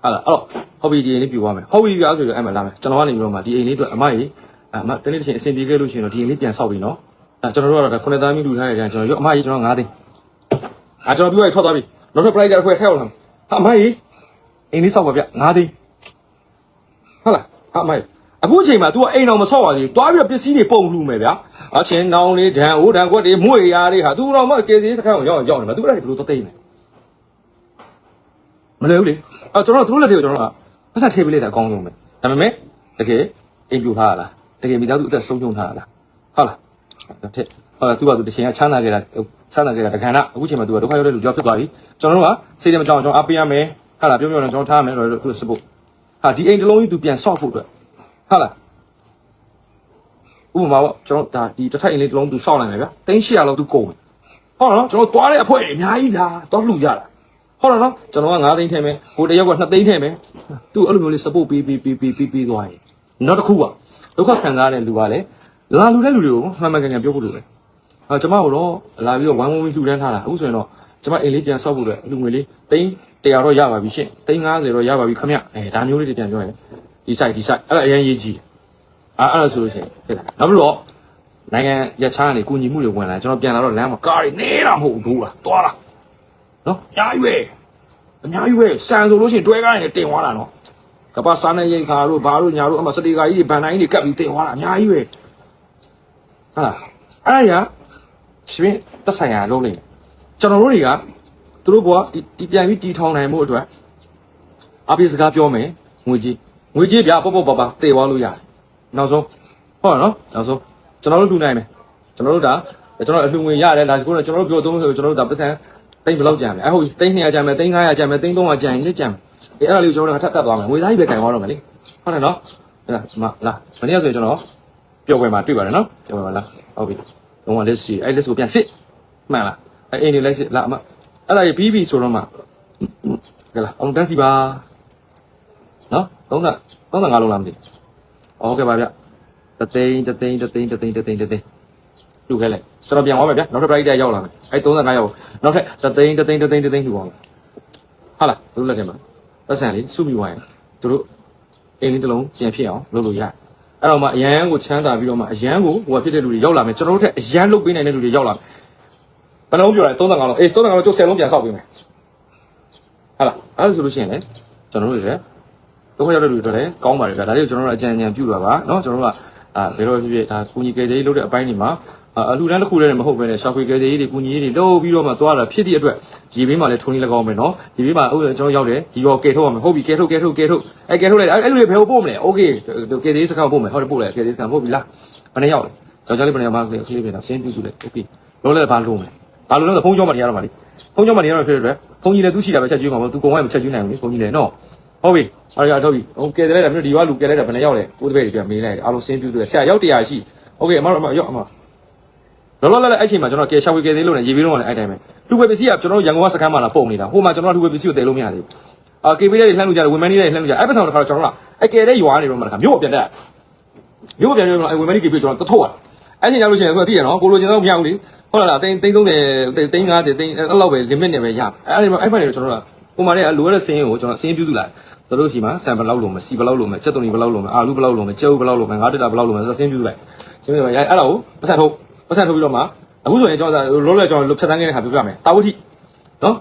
ဟာလားအဲ့တော့ဟော်ဘီဒီအိမ်လေးပြူသွားမယ်ဟော်ဘီပြားဆိုရင်အဲ့မှာလာမယ်ကျွန်တော်ကနေပြီးတော့မှဒီအိမ်လေးအတွက်အမကြီးအမတနေ့တစ်ချိန်အဆင်ပြေခဲ့လို့ရှိရင်တော့ဒီအိမ်လေးပြန်ဆောက်ပြီနော်အဲကျွန်တော်တို့ကတော့ဒါခုနှစ်သားမီးလူထားရတဲ့ကျွန်တော်ရောအမကြီးကျွန်တော်9သိန်းအဲကျွန်တော်ပြောရထွက်သွားပြီနောက်ထပ် price တစ်ခွဲထည့်အောင်လားဟာအမကြီးအိမ်လေးဆောက်ပါဗျ9သိန်းဟုတ်လားဟာအမကြီး အခုအချိန်မှာ तू ကအိမ်တော်မဆောက်ပါသေးဘူးတွားပြီးတော့ပစ္စည်းတွေပုံလှူမယ်ဗျာအချင်းနောင်လေးဒံဟိုဒံကွက်တွေမွေရာတွေဟာ तू တော့မှကေစီစခန်းကိုရောက်ရောက်နေမှာ तू အဲ့ဒါဘယ်လိုသသိမ့်လဲမလဲဘူးလေအဲကျွန်တော်တို့လက်တွေကိုကျွန်တော်ကပတ်ဆက်ထည့်ပေးလိုက်တာအကောင်းဆုံးပဲဒါပေမဲ့တကယ်အိမ်ပြူထားရလားတကယ်မိသားစုအသက်ဆုံးရှုံးထားရလားဟုတ်လားထက်ဟုတ်လားသူကသူတစ်ချိန်ကချမ်းသာခဲ့တာချမ်းသာခဲ့တာတခါနအခုချိန်မှာသူကဒုက္ခရောက်တဲ့လူကြောက်ဖြစ်သွားပြီကျွန်တော်တို့ကစိတ်ထဲမှာကြောက်ကျွန်တော်အားပေးရမယ်ဟုတ်လားပြောပြောတော့ကျွန်တော်ထားရမယ်ဆိုတော့သူစဖို့ဟာဒီအိမ်တစ်လုံးကြီးသူပြန်ဆော့ဖို့အတွက် ဟုတ်လားဥပမာပေါ့ကျွန်တော်ဒါဒီတစ်ထိုက်အိမ်လေးတစ်လုံးသူဆော့နိုင်မယ်ဗျာ3800လောက်သူကုန်တယ်ဟုတ်လားနော်ကျွန်တော်သွားတဲ့အဖွဲအများကြီးဗျာတော့လှူကြတာဟုတ်လားနော်ကျွန်တော်က9သိန်းထည့်မယ်ဟိုတယောက်က2သိန်းထည့်မယ်သူအဲ့လိုမျိုးလေး support ပေးပေးပေးပေးပေးပေးသွားရင်နောက်တစ်ခုကဒုက္ခခံစားရတဲ့လူကလည်းလာလူတဲ့လူတွေကိုမှန်မှန်ကန်ကန်ပြောဖို့လိုတယ်အဲကျွန်မတို့လာပြီးတော့ဝိုင်းဝန်းပြီးလှူဒန်းထားတာအခုဆိုရင်တော့ကျွန်မအိမ်လေးပြန်ဆောက်ဖို့အတွက်လူငွေလေးသိန်း100တော့ရပါပြီရှင့်သိန်း90တော့ရပါပြီခမရအဲဒါမျိုးလေးတွေပြန်ပြောရင် ဒီ site ဒီ site အဲ့ဒါအရင်ရေးကြည့်အဲ့အဲ့ဒါဆိုလို့ရှိရင်ဖြစ်လာနောက်ပြီးတော့နိုင်ငံရချားကနေကူညီမှုတွေဝင်လာကျွန်တော်ပြန်လာတော့လမ်းမှာကားတွေနေတာမဟုတ်ဘူးဒိုးလားတွားလားနော်အများကြီးပဲအများကြီးပဲစံဆိုလို့ရှိရင်တွဲကားနေတင်သွားတာနော်ကပ္ပစားနေရိတ်ခါတို့ဘာတို့ညာတို့အမစတေကာကြီးတွေဗန်တိုင်းတွေကပ်ပြီးတင်သွားတာအများကြီးပဲဟာအဲ့ဒါရရှင်တက်ဆိုင်ရာလုံးလိမ့်မယ်ကျွန်တော်တို့တွေကသူတို့ဘကဒီပြန်ပြီးတီထောင်နိုင်မှုအတွက်အပိစကားပြောမယ်ငွေကြီး ငွေကြီးပြပေါ့ပေါ့ပါပါတည်သွားလို့ရတယ်နောက်ဆုံးဟုတ်နော်နောက်ဆုံးကျွန်တော်တို့လှူနိုင်မယ်ကျွန်တော်တို့ဒါကျွန်တော်အလှူငွေရတယ်ဒါကိုတော့ကျွန်တော်တို့ပြောသုံးဆိုကျွန်တော်တို့ဒါပတ်စံတိတ်ဘယ်လောက်ကြံမလဲအဟုတ်တိတ်200ကြံမယ်တိတ်900ကြံမယ်တိတ်300ကြံရင်လက်ကြံမယ်အေးအဲ့ဒါလေးကိုကျွန်တော်တို့ထပ်ထပ်သွားမယ်ငွေသားကြီးပဲကင်သွားတော့မယ်လေဟုတ်တယ်နော်အဲ့ဒါမလာမနေ့ကဆိုရင်ကျွန်တော်ပျော်ပွဲမှာတွေ့ပါတယ်နော်ပျော်ပွဲမှာလာဟုတ်ပြီလုံးဝလက်စီအဲ့လက်စီကိုပြန်စစ်မှန်လားအဲ့အိမ်နေလိုက်စစ်လာအမအဲ့ဒါကြီးပြီးပြီဆိုတော့မှကဲလားအောင်တန်းစီပါ နော်30 35လုံးလားမသိဘူးဟုတ်ကဲ့ပါဗျတသိန်းတသိန်းတသိန်းတသိန်းတသိန်းတသိန်းလူခဲလိုက်ကျွန်တော်ပြန်သွားမယ်ဗျနောက်ထပ် price တက်ရောက်လာမယ်အဲ35ရောက်နောက်ထပ်တသိန်းတသိန်းတသိန်းတသိန်းလူအောင်ဟုတ်လားသူတို့လက်ထဲမှာပတ်စံလေးစုမိသွားရင်သူတို့အိမ်လေးတစ်လုံးပြန်ဖြစ်အောင်လုပ်လို့ရတယ်အဲ့တော့မှအရန်ကိုချမ်းသာပြီးတော့မှအရန်ကိုဟိုကဖြစ်တဲ့လူတွေရောက်လာမယ်ကျွန်တော်တို့ထက်အရန်လုပ်ပေးနိုင်တဲ့လူတွေရောက်လာမယ်ဘယ်လုံးပြောလဲ35လုံးအေး35လုံးကျုပ်10လုံးပြန်ဆောက်ပေးမယ်ဟုတ်လားအဲ့ဒါဆိုလို့ရှိရင်လေကျွန်တော်တို့တွေ တော့ရောက်တဲ့လူတွေတော့လည်းကောင်းပါတယ်ဗျာဒါလေးကိုကျွန်တော်တို့အကြံဉာဏ်ပြုတာပါเนาะကျွန်တော်တို့ကအာဘယ်တော့ဖြစ်ဖြစ်ဒါကုညီကယ်ဆယ်ရေးလုပ်တဲ့အပိုင်းတွေမှာအလူတန်းတစ်ခုတည်းနဲ့မဟုတ်ဘဲနဲ့ရှာဖွေကယ်ဆယ်ရေးတွေကုညီရေးတွေလုပ်ပြီးတော့မှသွားတာဖြစ်သည့်အတွက်ရေဘေးမှာလည်းထုံးနေလကောင်းမယ်เนาะဒီဘေးမှာဟုတ်တယ်ကျွန်တော်ရောက်တယ်ဒီရောကယ်ထုတ်ရမယ်ဟုတ်ပြီကယ်ထုတ်ကယ်ထုတ်ကယ်ထုတ်အဲကယ်ထုတ်လိုက်အဲ့လူတွေဘယ်ကိုပို့မလဲโอเคကယ်ဆယ်ရေးစခန်းပို့မယ်ဟုတ်တယ်ပို့လိုက်ကယ်ဆယ်ရေးစခန်းပို့ပြီလားဘယ်နဲ့ရောက်လဲယောက်ျားလေးဘယ်နဲ့ရောက်မှကလေးပြန်တော့ဆင်းပြစုလိုက်โอเคလောလဲဘာလို့မလဲဘာလို့လဲဆိုဖုန်းကြောမှာတရားတော့မှာလေဖုန်းကြောမှာတရားတော့ဖြစ်တဲ့အတွက်ဖုန်းကြီးလည်းသူ့ရှိတာပဲချက်ကျွေးမှာပေါ့သူကုံဝိုင်းမချက်ကျွေးနိုင်ဘူးလေဖုန်းကြီးလည်းနော်ဟုတ်ပြီ အားရထုတ်ပြီဟိုကယ်တယ်လိုက်တာမြို့ဒီကလူကယ်လိုက်တာဘယ်နဲ့ရောက်လဲကိုယ်တပည့်တွေပြန်မေးလိုက်အားလုံးဆင်းပြစုလိုက်ဆရာရောက်တရားရှိโอเคအမအမရောက်အမလောလောလတ်လတ်အဲ့ချိန်မှာကျွန်တော်ကယ်ရှာဝေကယ်သေးလို့လည်းရေပြီးတော့လည်းအဲ့တိုင်းပဲလူပဲပစ္စည်းကကျွန်တော်ရန်ကုန်ကစခန်းမှာလာပုံနေတာဟိုမှာကျွန်တော်လူပဲပစ္စည်းကိုတည်လို့မရသေးဘူးအာကေပေးလေးလှမ်းလို့ကြတယ်ဝန်မန်းလေးတွေလှမ်းလို့ကြအဲ့ပတ်ဆောင်တစ်ခါတော့ကျွန်တော်ကအဲ့ကယ်တဲ့ရွာနေတော့မှတစ်ခါမြို့ကိုပြန်တက်မြို့ကိုပြန်ပြီးတော့အဲ့ဝန်မန်းလေးကေပေးကျွန်တော်တထုတ်ရအဲ့ချိန်ကျလို့ရှိရင်ကိုသိရနော်ကိုလိုချင်တော့မရဘူးလေဟုတ်လားတိန်းတိန်း30တိန်း50တိန်းအဲ့လောက်ပဲ limit နဲ့ပဲရအဲ့ဒီမှာအဲ့ဖက်နေကျွန်တော်ကကိုမာတဲ့လိုရတဲ့စင်းကိုကျွန်တော်စင်းပြုစုလိုက် တို့ရှိမှာဆန်ဘလောက်လုံးမစီဘလောက်လုံးမချက်တုံကြီးဘလောက်လုံးမအာလူဘလောက်လုံးမကျုပ်ဘလောက်လုံးမငါတက်တာဘလောက်လုံးမစင်းပြုစုလိုက်စင်းပြုစုလိုက်အဲ့ဒါကိုပတ်ဆက်ထုတ်ပတ်ဆက်ထုတ်ပြီးတော့မှအခုဆိုရင်ကျွန်တော်လောလောကျွန်တော်ဖြတ်တန်းခဲ့တဲ့ခါပြောပြမယ်တာဝတိနော်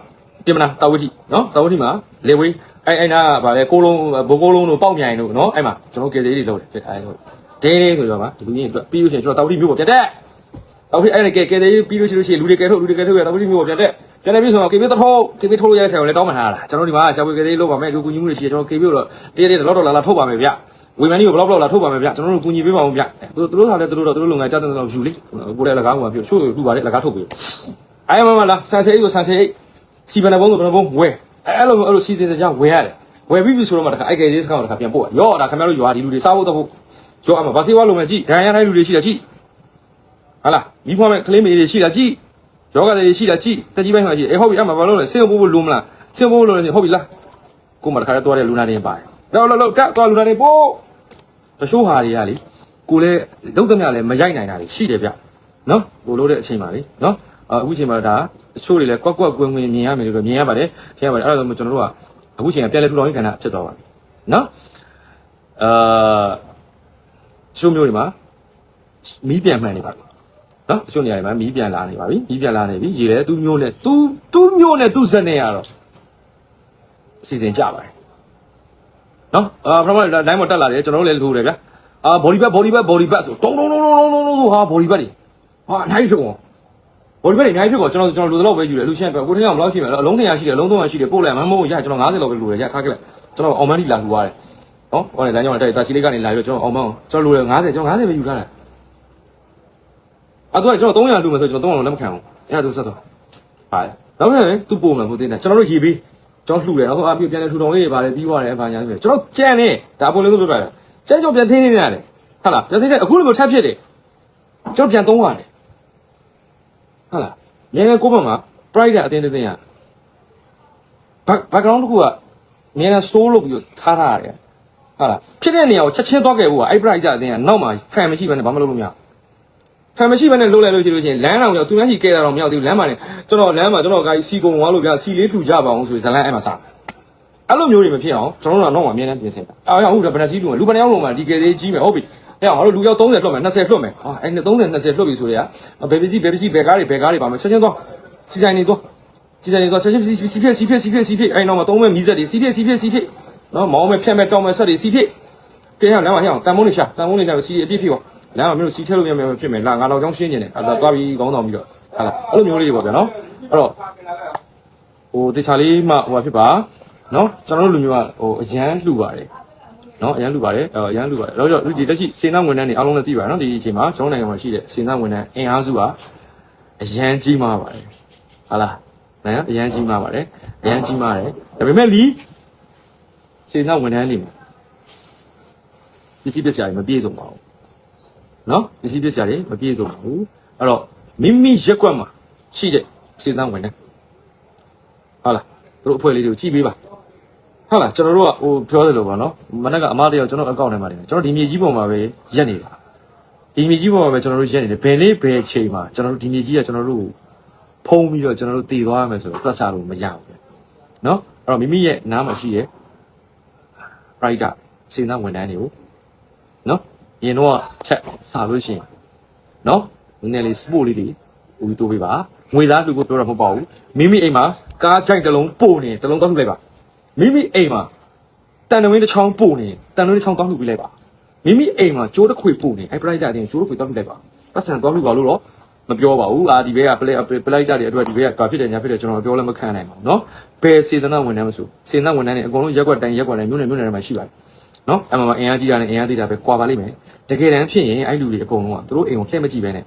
ပြင်မလားတာဝတိနော်တာဝတိမှာလေဝေးအဲ့အဲ့နာကဗာလေကိုလုံးဘိုးကိုလုံးတို့ပေါက်မြိုင်တို့နော်အဲ့မှာကျွန်တော်ကေသေးတွေလုပ်တယ်အဲ့ဟုတ်ဒင်းလေးဆိုတော့မှဒီလူကြီးအတွက်ပြီးလို့ရှိရင်ကျွန်တော်တာဝတိမျိုးပေါ်ပြတ်တဲ့တာဝတိအဲ့ဒါကဲကဲသေးပြီးလို့ရှိလို့ရှိရင်လူတွေကဲထုတ်လူတွေကဲထုတ်ရတာဝတိမျိုးပေါ်ပြတ်တဲ့ ကျန်တယ်ပြီဆိုတော့ကေပြီးတော့ထုတ်ကေပြီးထုတ်လို့ရတဲ့ဆရာကိုလည်းတောင်းမှထားတာကျွန်တော်ဒီမှာရှာဖွေကေသေးလုပ်ပါမယ်လူကူညီမှုတွေရှိရကျွန်တော်ကေပြီးတော့တရက်တရက်တော့တော့လာလာထုတ်ပါမယ်ဗျဝေမန်ကြီးကိုဘလောက်ဘလောက်လာထုတ်ပါမယ်ဗျကျွန်တော်တို့ကူညီပေးပါအောင်ဗျသူတို့တို့ဟာလည်းသူတို့တော့သူတို့လုံငန်းကြားတဲ့တော့ယူလေကိုယ်လည်းလကားမှာပြချို့လူပါလေလကားထုတ်ပေးအဲမမလားဆန်ဆေးကိုဆန်ဆေးစီဗန်ဘုံဆိုဘယ်ဘုံဝဲအဲ့လိုအဲ့လိုစီစဉ်ကြဝဲရတယ်ဝယ်ပြီးပြီဆိုတော့မှတခါအိုက်ကေလေးစကောင်တခါပြန်ပို့ရော့ဒါခင်ဗျားတို့ရွာဒီလူတွေစားဖို့တော့ဖို့ရော့အမဘာစေးဝါလုံးမဲ့ကြည့်ဒဏ်ရာတိုင်းလူတွေရှိတာကြည့်ဟာလားမိဖွားမဲ့ကလေးမေတွေရှိတာကြည့် ယောဂတွေရှိတာကြည့်တက်ကြီးပိုင်းမှာကြည့်အေးဟုတ်ပြီအမဘာလို့လဲဆင်းဖို့ဖို့လုံးမလားဆင်းဖို့လို့လဲဟုတ်ပြီလားကိုမတခါတော့သွားတဲ့လူနာတွေပါတယ်တော့လောလောကသွားလူနာတွေပို့တချို့ဟာတွေကလေကိုလည်းလုံးသမျှလည်းမရိုက်နိုင်တာတွေရှိတယ်ဗျနော်ကိုလို့တဲ့အချိန်ပါလေနော်အခုချိန်မှာဒါတချို့တွေလည်းကွက်ကွက်ကွင်းကွင်းမြင်ရမယ်လို့မြင်ရပါတယ်ရှင်းရပါတယ်အဲ့ဒါဆိုကျွန်တော်တို့ကအခုချိန်ကပြန်လဲထူထောင်ရေးခန္ဓာဖြစ်သွားပါပြီနော်အာချို့မျိုးတွေမှာမီးပြန်မှန်နေပါပြီ နော်တချို့နေရာတွေမှာမီးပြန်လာနေပါပြီမီးပြန်လာနေပြီရေလည်းသူ့မျိုးနဲ့သူ့သူ့မျိုးနဲ့သူ့ဇက်နဲ့ရတော့အစီအစဉ်ကြပါတယ်နော်အာပထမလိုင်းမတက်လာတယ်ကျွန်တော်တို့လည်းထိုးတယ်ဗျာအာ body bag body bag body bag ဆိုတုံးတုံးတုံးတုံးတုံးတုံးတုံးဟာ body bag တွေဟာအများကြီးဖြစ်ကုန်ဘောဒီဘက်တွေအများကြီးဖြစ်ကုန်ကျွန်တော်ကျွန်တော်လိုတော့ပဲယူတယ်လူရှင်းပဲကိုထင်းအောင်ဘယ်လောက်ရှိမလဲအလုံး200ရှိတယ်အလုံး300ရှိတယ်ပို့လိုက်မှမဟုတ်ရကျွန်တော်90လောက်ပဲလိုတယ်ရခါကြလိုက်ကျွန်တော်အောင်မန်းဒီလာလှူရတယ်နော်ဟောတယ်လမ်းကြောင်းတိုက်တာစီလေးကနေလာပြီးတော့ကျွန်တော်အောင်မန်းကျွန်တော်လိုတယ်90ကျွန်တော်90ပဲယူထားတယ် အဲ့တော့ကျွန်တော်300လူမယ်ဆိုကျွန်တော်300လက်မခံအောင်အဲ့ဒါသူဆက်တော့ဟာနောက်ထပ်လေသူပို့မှာပို့တင်တယ်ကျွန်တော်တို့ရေပေးကျွန်တော်လှူတယ်နောက်ဆုံးအပြပြန်လဲထူထောင်ရေးပါတယ်ပြီးသွားတယ်ဘာညာဆိုကျွန်တော်ကြံနေဒါအပေါ်လေးဆိုပြောပြတယ်ကျဲကျွန်တော်ပြန်သိနေရတယ်ဟုတ်လားပြန်သိနေအခုလိုမျိုးထပ်ဖြစ်တယ်ကျွန်တော်ပြန်သုံးရတယ်ဟုတ်လားငယ်ငယ်ကိုယ့်ဘက်မှာ pride တဲ့အတင်းတင်းရ background တစ်ခုကငယ်ငယ် store လုပ်ပြီးထားထားရတယ်ဟုတ်လားဖြစ်တဲ့နေရာကိုချက်ချင်းသွားခဲ့ဖို့ကအဲ့ pride တဲ့အတင်းကနောက်မှာ fan မရှိဘဲနဲ့ဘာမှလုပ်လို့မရဘူး fan မရှိဘဲနဲ့လှုပ်လိုက်လို့ရှိလို့ရှိရင်လမ်းအောင်ကြောသူများကြီးကဲတာတော့မရောက်သေးဘူးလမ်းမှာနေကျွန်တော်လမ်းမှာကျွန်တော်ကစီကုံသွားလို့ဗျာစီလေးထူကြပါအောင်ဆိုရင်ဇလန်းအဲ့မှာစားအဲ့လိုမျိုးတွေမဖြစ်အောင်ကျွန်တော်တို့ကတော့အမြဲတမ်းပြင်ဆင်တာအားရဟုတ်တယ်ဗနက်ကြီးလူလူဗနက်ရောက်လို့မှဒီကဲသေးကြီးမယ်ဟုတ်ပြီအဲ့အောင်ငါတို့လူရောက်30လွှတ်မယ်20လွှတ်မယ်ဟာအဲ့30 20လွှတ်ပြီဆိုတော့ဘယ်ပစ္စည်းဘယ်ပစ္စည်းဘယ်ကားတွေဘယ်ကားတွေပါမယ်ချက်ချင်းသွားစီဆိုင်နေသွားစီဆိုင်နေသွားချက်ချင်းစီစီဖြစ်စီဖြစ်စီဖြစ်စီဖြစ်အဲ့တော့မှသုံးမဲ့မီးစက်တွေစီဖြစ်စီဖြစ်စီဖြစ်နော်မောင်းမဲ့ဖြတ်မဲ့တောင်းမဲ့ဆက်တွေစီဖြစ်ပြန်ရလမ်းမှာဟဲ့အောင်တန်မိုးနေရှာတန်မိုးနေရှာစီအပြည့်ဖြစ်သွား လမ်းမှာမျိုးစီထည့်လို့မရမယ်ဖြစ်မယ်လာငါတော့ကြောင်းရှင်းနေတယ်အဲ့ဒါသွားပြီးကောင်းဆောင်ပြီးတော့ဟာလားအဲ့လိုမျိုးလေးတွေပေါ့ဗျာနော်အဲ့တော့ဟိုတခြားလေးမှဟိုဖြစ်ပါနော်ကျွန်တော်တို့လူမျိုးကဟိုအရန်လှူပါတယ်နော်အရန်လှူပါတယ်အရန်လှူပါတယ်တော့ဒီလက်ရှိစေနာဝန်ထမ်းတွေအားလုံးလည်းသိပါတယ်နော်ဒီအချိန်မှာကျွန်တော်နိုင်ငံမှာရှိတဲ့စေနာဝန်ထမ်းအင်အားစုကအရန်ကြီးမားပါတယ်ဟာလားနော်အရန်ကြီးမားပါတယ်အရန်ကြီးမားတယ်ဒါပေမဲ့လီစေနာဝန်ထမ်းတွေမှာပစ္စည်းပစ္စည်းတွေမပြည့်စုံပါဘူး နော်ပစ္စည်းပစ္စည်းတွေမပြည့်စုံပါဘူးအဲ့တော့မိမိရက်ကွက်မှာရှိတဲ့စေနာဝန်ထမ်းဟုတ်လားတို့အဖွဲ့လေးတွေကိုကြည့်ပေးပါဟုတ်လားကျွန်တော်တို့ကဟိုပြောသလိုပါနော်မနေ့ကအမားတယောက်ကျွန်တော်အကောင့်ထဲမှာနေတယ်ကျွန်တော်ဒီမြေကြီးပေါ်မှာပဲရက်နေတာဒီမြေကြီးပေါ်မှာပဲကျွန်တော်တို့ရက်နေတယ်ဘယ်လေးဘယ်အချိန်မှာကျွန်တော်တို့ဒီမြေကြီးကကျွန်တော်တို့ကိုဖုံးပြီးတော့ကျွန်တော်တို့တည်သွားရမယ်ဆိုတော့တွက်ဆလို့မရဘူးလေနော်အဲ့တော့မိမိရဲ့နားမှာရှိရဲ့ pride ကစေနာဝန်ထမ်းတွေကိုနော်အ ရင်တော့ချက်စားလို့ရှိရင်နော်နည်းနည်းလေး sport လေးတွေပူတိုးပေးပါငွေသားလူကိုပြောတာမဟုတ်ပါဘူးမိမိအိမ်မှာကားကြိုက်တစ်လုံးပို့နေတစ်လုံးတောက်ထုတ်လိုက်ပါမိမိအိမ်မှာတန်တဝင်းတစ်ချောင်းပို့နေတန်တဝင်းတစ်ချောင်းတောက်ထုတ်ပေးလိုက်ပါမိမိအိမ်မှာကျိုးတစ်ခွေပို့နေအဲ့ pride အတင်းကျိုးတစ်ခွေတောက်ထုတ်လိုက်ပါပတ်စံတောက်ထုတ်ပါလို့တော့မပြောပါဘူးအာဒီဘက်က play play တာတွေအတွက်ဒီဘက်ကဘာဖြစ်တယ်ညာဖြစ်တယ်ကျွန်တော်ပြောလည်းမခံနိုင်ပါဘူးเนาะဘယ်စေတနာဝန်ထမ်းမဆိုစေတနာဝန်ထမ်းတွေအကုန်လုံးရက်ွက်တိုင်းရက်ွက်တိုင်းမြို့နယ်မြို့နယ်တွေမှာရှိပါတယ် နော်အမှန်မှန်အင်အားကြီးတာနဲ့အင်အားသေးတာပဲကွာပါလိမ့်မယ်တကယ်တမ်းဖြစ်ရင်အဲ့လူတွေအကုန်လုံးကသူတို့အိမ်ကိုလှည့်မကြည့်ပဲနဲ့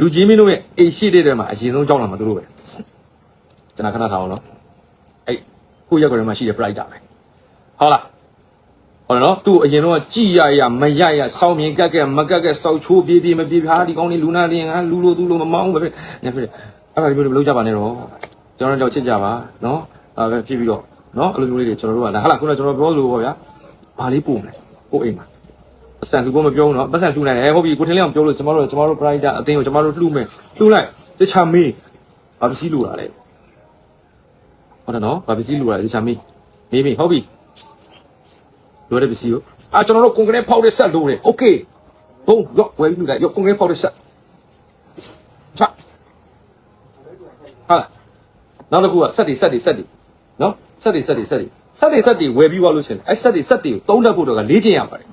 လူကြီးမင်းတို့ရဲ့အိမ်ရှိတဲ့တဲမှာအရင်ဆုံးကြောက်လာမှာသူတို့ပဲကျွန်တော်ခဏထားအောင်နော်အဲ့ကိုရက်ကွယ်ထဲမှာရှိတဲ့ pride တာပဲဟုတ်လားဟုတ်တယ်နော်သူ့အရင်တော့ကြည်ရရမရရစောင်းမြင်ကက်ကက်မကက်ကက်စောက်ချိုးပြေးပြေးမပြေးဖားဒီကောင်းလေးလူနာတင်ကလူလိုသူလိုမမောင်းပဲပဲညဖြစ်တယ်အဲ့ဒါဒီလိုမလုပ်ကြပါနဲ့တော့ကျွန်တော်တို့ချစ်ကြပါနော်အဲ့ပဲဖြစ်ပြီးတော့နော်အဲ့လိုမျိုးလေးတွေကျွန်တော်တို့ကလာဟာလားခုနကကျွန်တော်ပြောလို့ပေါ့ဗျာ ဘာလေးပုံလဲကိုအိမ်မှာအဆန်လူကမပြောဘူးနော်ပတ်စံလှူနိုင်တယ်ဟုတ်ပြီကိုထင်းလေးအောင်ပြောလို့ကျမတို့ကျမတို့ pride အတင်းကိုကျမတို့လှူမယ်လှူလိုက်တခြားမေးဘာပစ္စည်းလှူတာလဲဟုတ်တယ်နော်ဘာပစ္စည်းလှူတာလဲတခြားမေးမေးမေးဟုတ်ပြီလှူတဲ့ပစ္စည်းကိုအာကျွန်တော်တို့ကွန်ကရစ်ဖောက်တဲ့ဆက်လှူတယ်โอเคဘုံရောဝယ်လှူလိုက်ရောကွန်ကရစ်ဖောက်တဲ့ဆက်ချဟာနောက်တစ်ခုကဆက်တွေဆက်တွေဆက်တွေနော်ဆက်တွေဆက်တွေဆက်တွေ ဆက်တွေဆက်တွေဝယ်ပြီးသွားလို့ရှိရင်အဲဆက်တွေဆက်တွေကိုတုံးတက်ဖို့တော့ကလေ့ကျင့်ရပါတယ်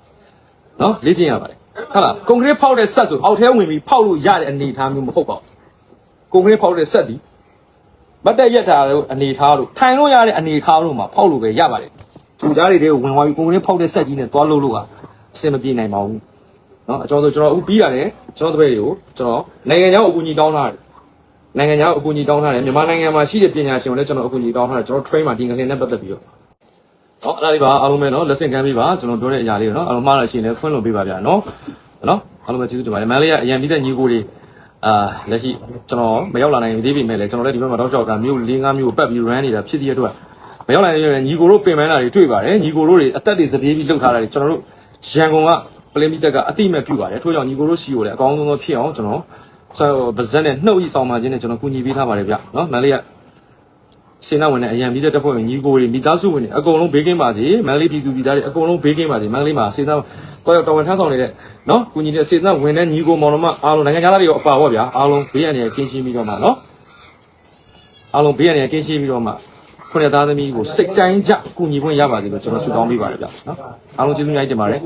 နော်လေ့ကျင့်ရပါတယ်ဟုတ်လားကွန်ကရစ်ဖောက်တဲ့ဆက်ဆိုအောက်ထဲဝင်ပြီးဖောက်လို့ရတဲ့အနေအထားမျိုးမဟုတ်ပါဘူးကွန်ကရစ်ဖောက်တဲ့ဆက်ဒီမတ်တက်ရက်တာလို့အနေအထားလို့ထိုင်လို့ရတဲ့အနေအထားလို့မှာဖောက်လို့ပဲရပါတယ်ဂျူသားတွေတွေကိုဝင်သွားပြီးကွန်ကရစ်ဖောက်တဲ့ဆက်ကြီးနဲ့သွားလို့လို့ကအဆင်မပြေနိုင်ပါဘူးနော်အကြောင်းဆိုကျွန်တော်အခုပြီးရတယ်ကျွန်တော်တပည့်တွေကိုကျွန်တော်နိုင်ငံခြားကိုအကူအညီတောင်းထားတယ်နိုင်ငံခြားကိုအကူအညီတောင်းထားတယ်မြန်မာနိုင်ငံမှာရှိတဲ့ပညာရှင်တွေလည်းကျွန်တော်အကူအညီတောင်းထားတယ်ကျွန်တော် train မှာဒီငလင်နဲ့ပတ်သက်ပြီးတော့ နော်အဲ့ဒါလေးပါအားလုံးပဲနော်လက်ဆင့်ကမ်းပြီးပါကျွန်တော်ပြောတဲ့အရာလေးနော်အားလုံးမှားလို့ရှိရင်လည်းခွင့်လွှတ်ပေးပါဗျာနော်နော်အားလုံးပဲကျေးဇူးတင်ပါတယ်မန်လေးကအရန်ပြီးတဲ့ညီကိုတွေအာလက်ရှိကျွန်တော်မရောက်လာနိုင်သေးပေမဲ့လည်းကျွန်တော်လည်းဒီဘက်မှာတောက်လျှောက်ကမြို့၄၅မြို့ကိုပတ်ပြီး run နေတာဖြစ်တဲ့အတွက်မရောက်နိုင်သေးပေမဲ့ညီကိုတို့ပင်ပန်းတာတွေတွေ့ပါတယ်ညီကိုတို့တွေအသက်တွေစတေးပြီးလှုပ်ထားတာတွေကျွန်တော်တို့ရန်ကုန်ကပလင်းမီတက်ကအတိမဲ့ပြုပါတယ်ထို့ကြောင့်ညီကိုတို့စီကိုလည်းအကောင်းဆုံးဖြစ်အောင်ကျွန်တော်ပါဇက်နဲ့နှုတ်ဤဆောင်ပါခြင်းနဲ့ကျွန်တော်ကူညီပေးထားပါတယ်ဗျနော်မန်လေးက ရှင်းနာဝင်တဲ့အရန်ပြီးတဲ့တပ်ဖွဲ့ဝင်ညီကိုတွေမိသားစုဝင်တွေအကုန်လုံးဘေးကင်းပါစေမန္တလေးပြည်သူပြည်သားတွေအကုန်လုံးဘေးကင်းပါစေမန္တလေးမှာစေနာတော့တော်ဝင်ထမ်းဆောင်နေတဲ့နော်ကုညီတဲ့စေနာဝင်တဲ့ညီကိုမောင်နှမအားလုံးနိုင်ငံခြားသားတွေရောအပါပေါ့ဗျာအားလုံးဘေးအန္တရာယ်ကင်းရှင်းပြီးတော့မှနော်အားလုံးဘေးအန္တရာယ်ကင်းရှင်းပြီးတော့မှခုနှစ်သားသမီးကိုစိတ်တိုင်းကြကုညီခွင့်ရပါစေလို့ကျွန်တော်ဆုတောင်းပေးပါတယ်ဗျာနော်အားလုံးကျေးဇူးများတင်ပါတယ်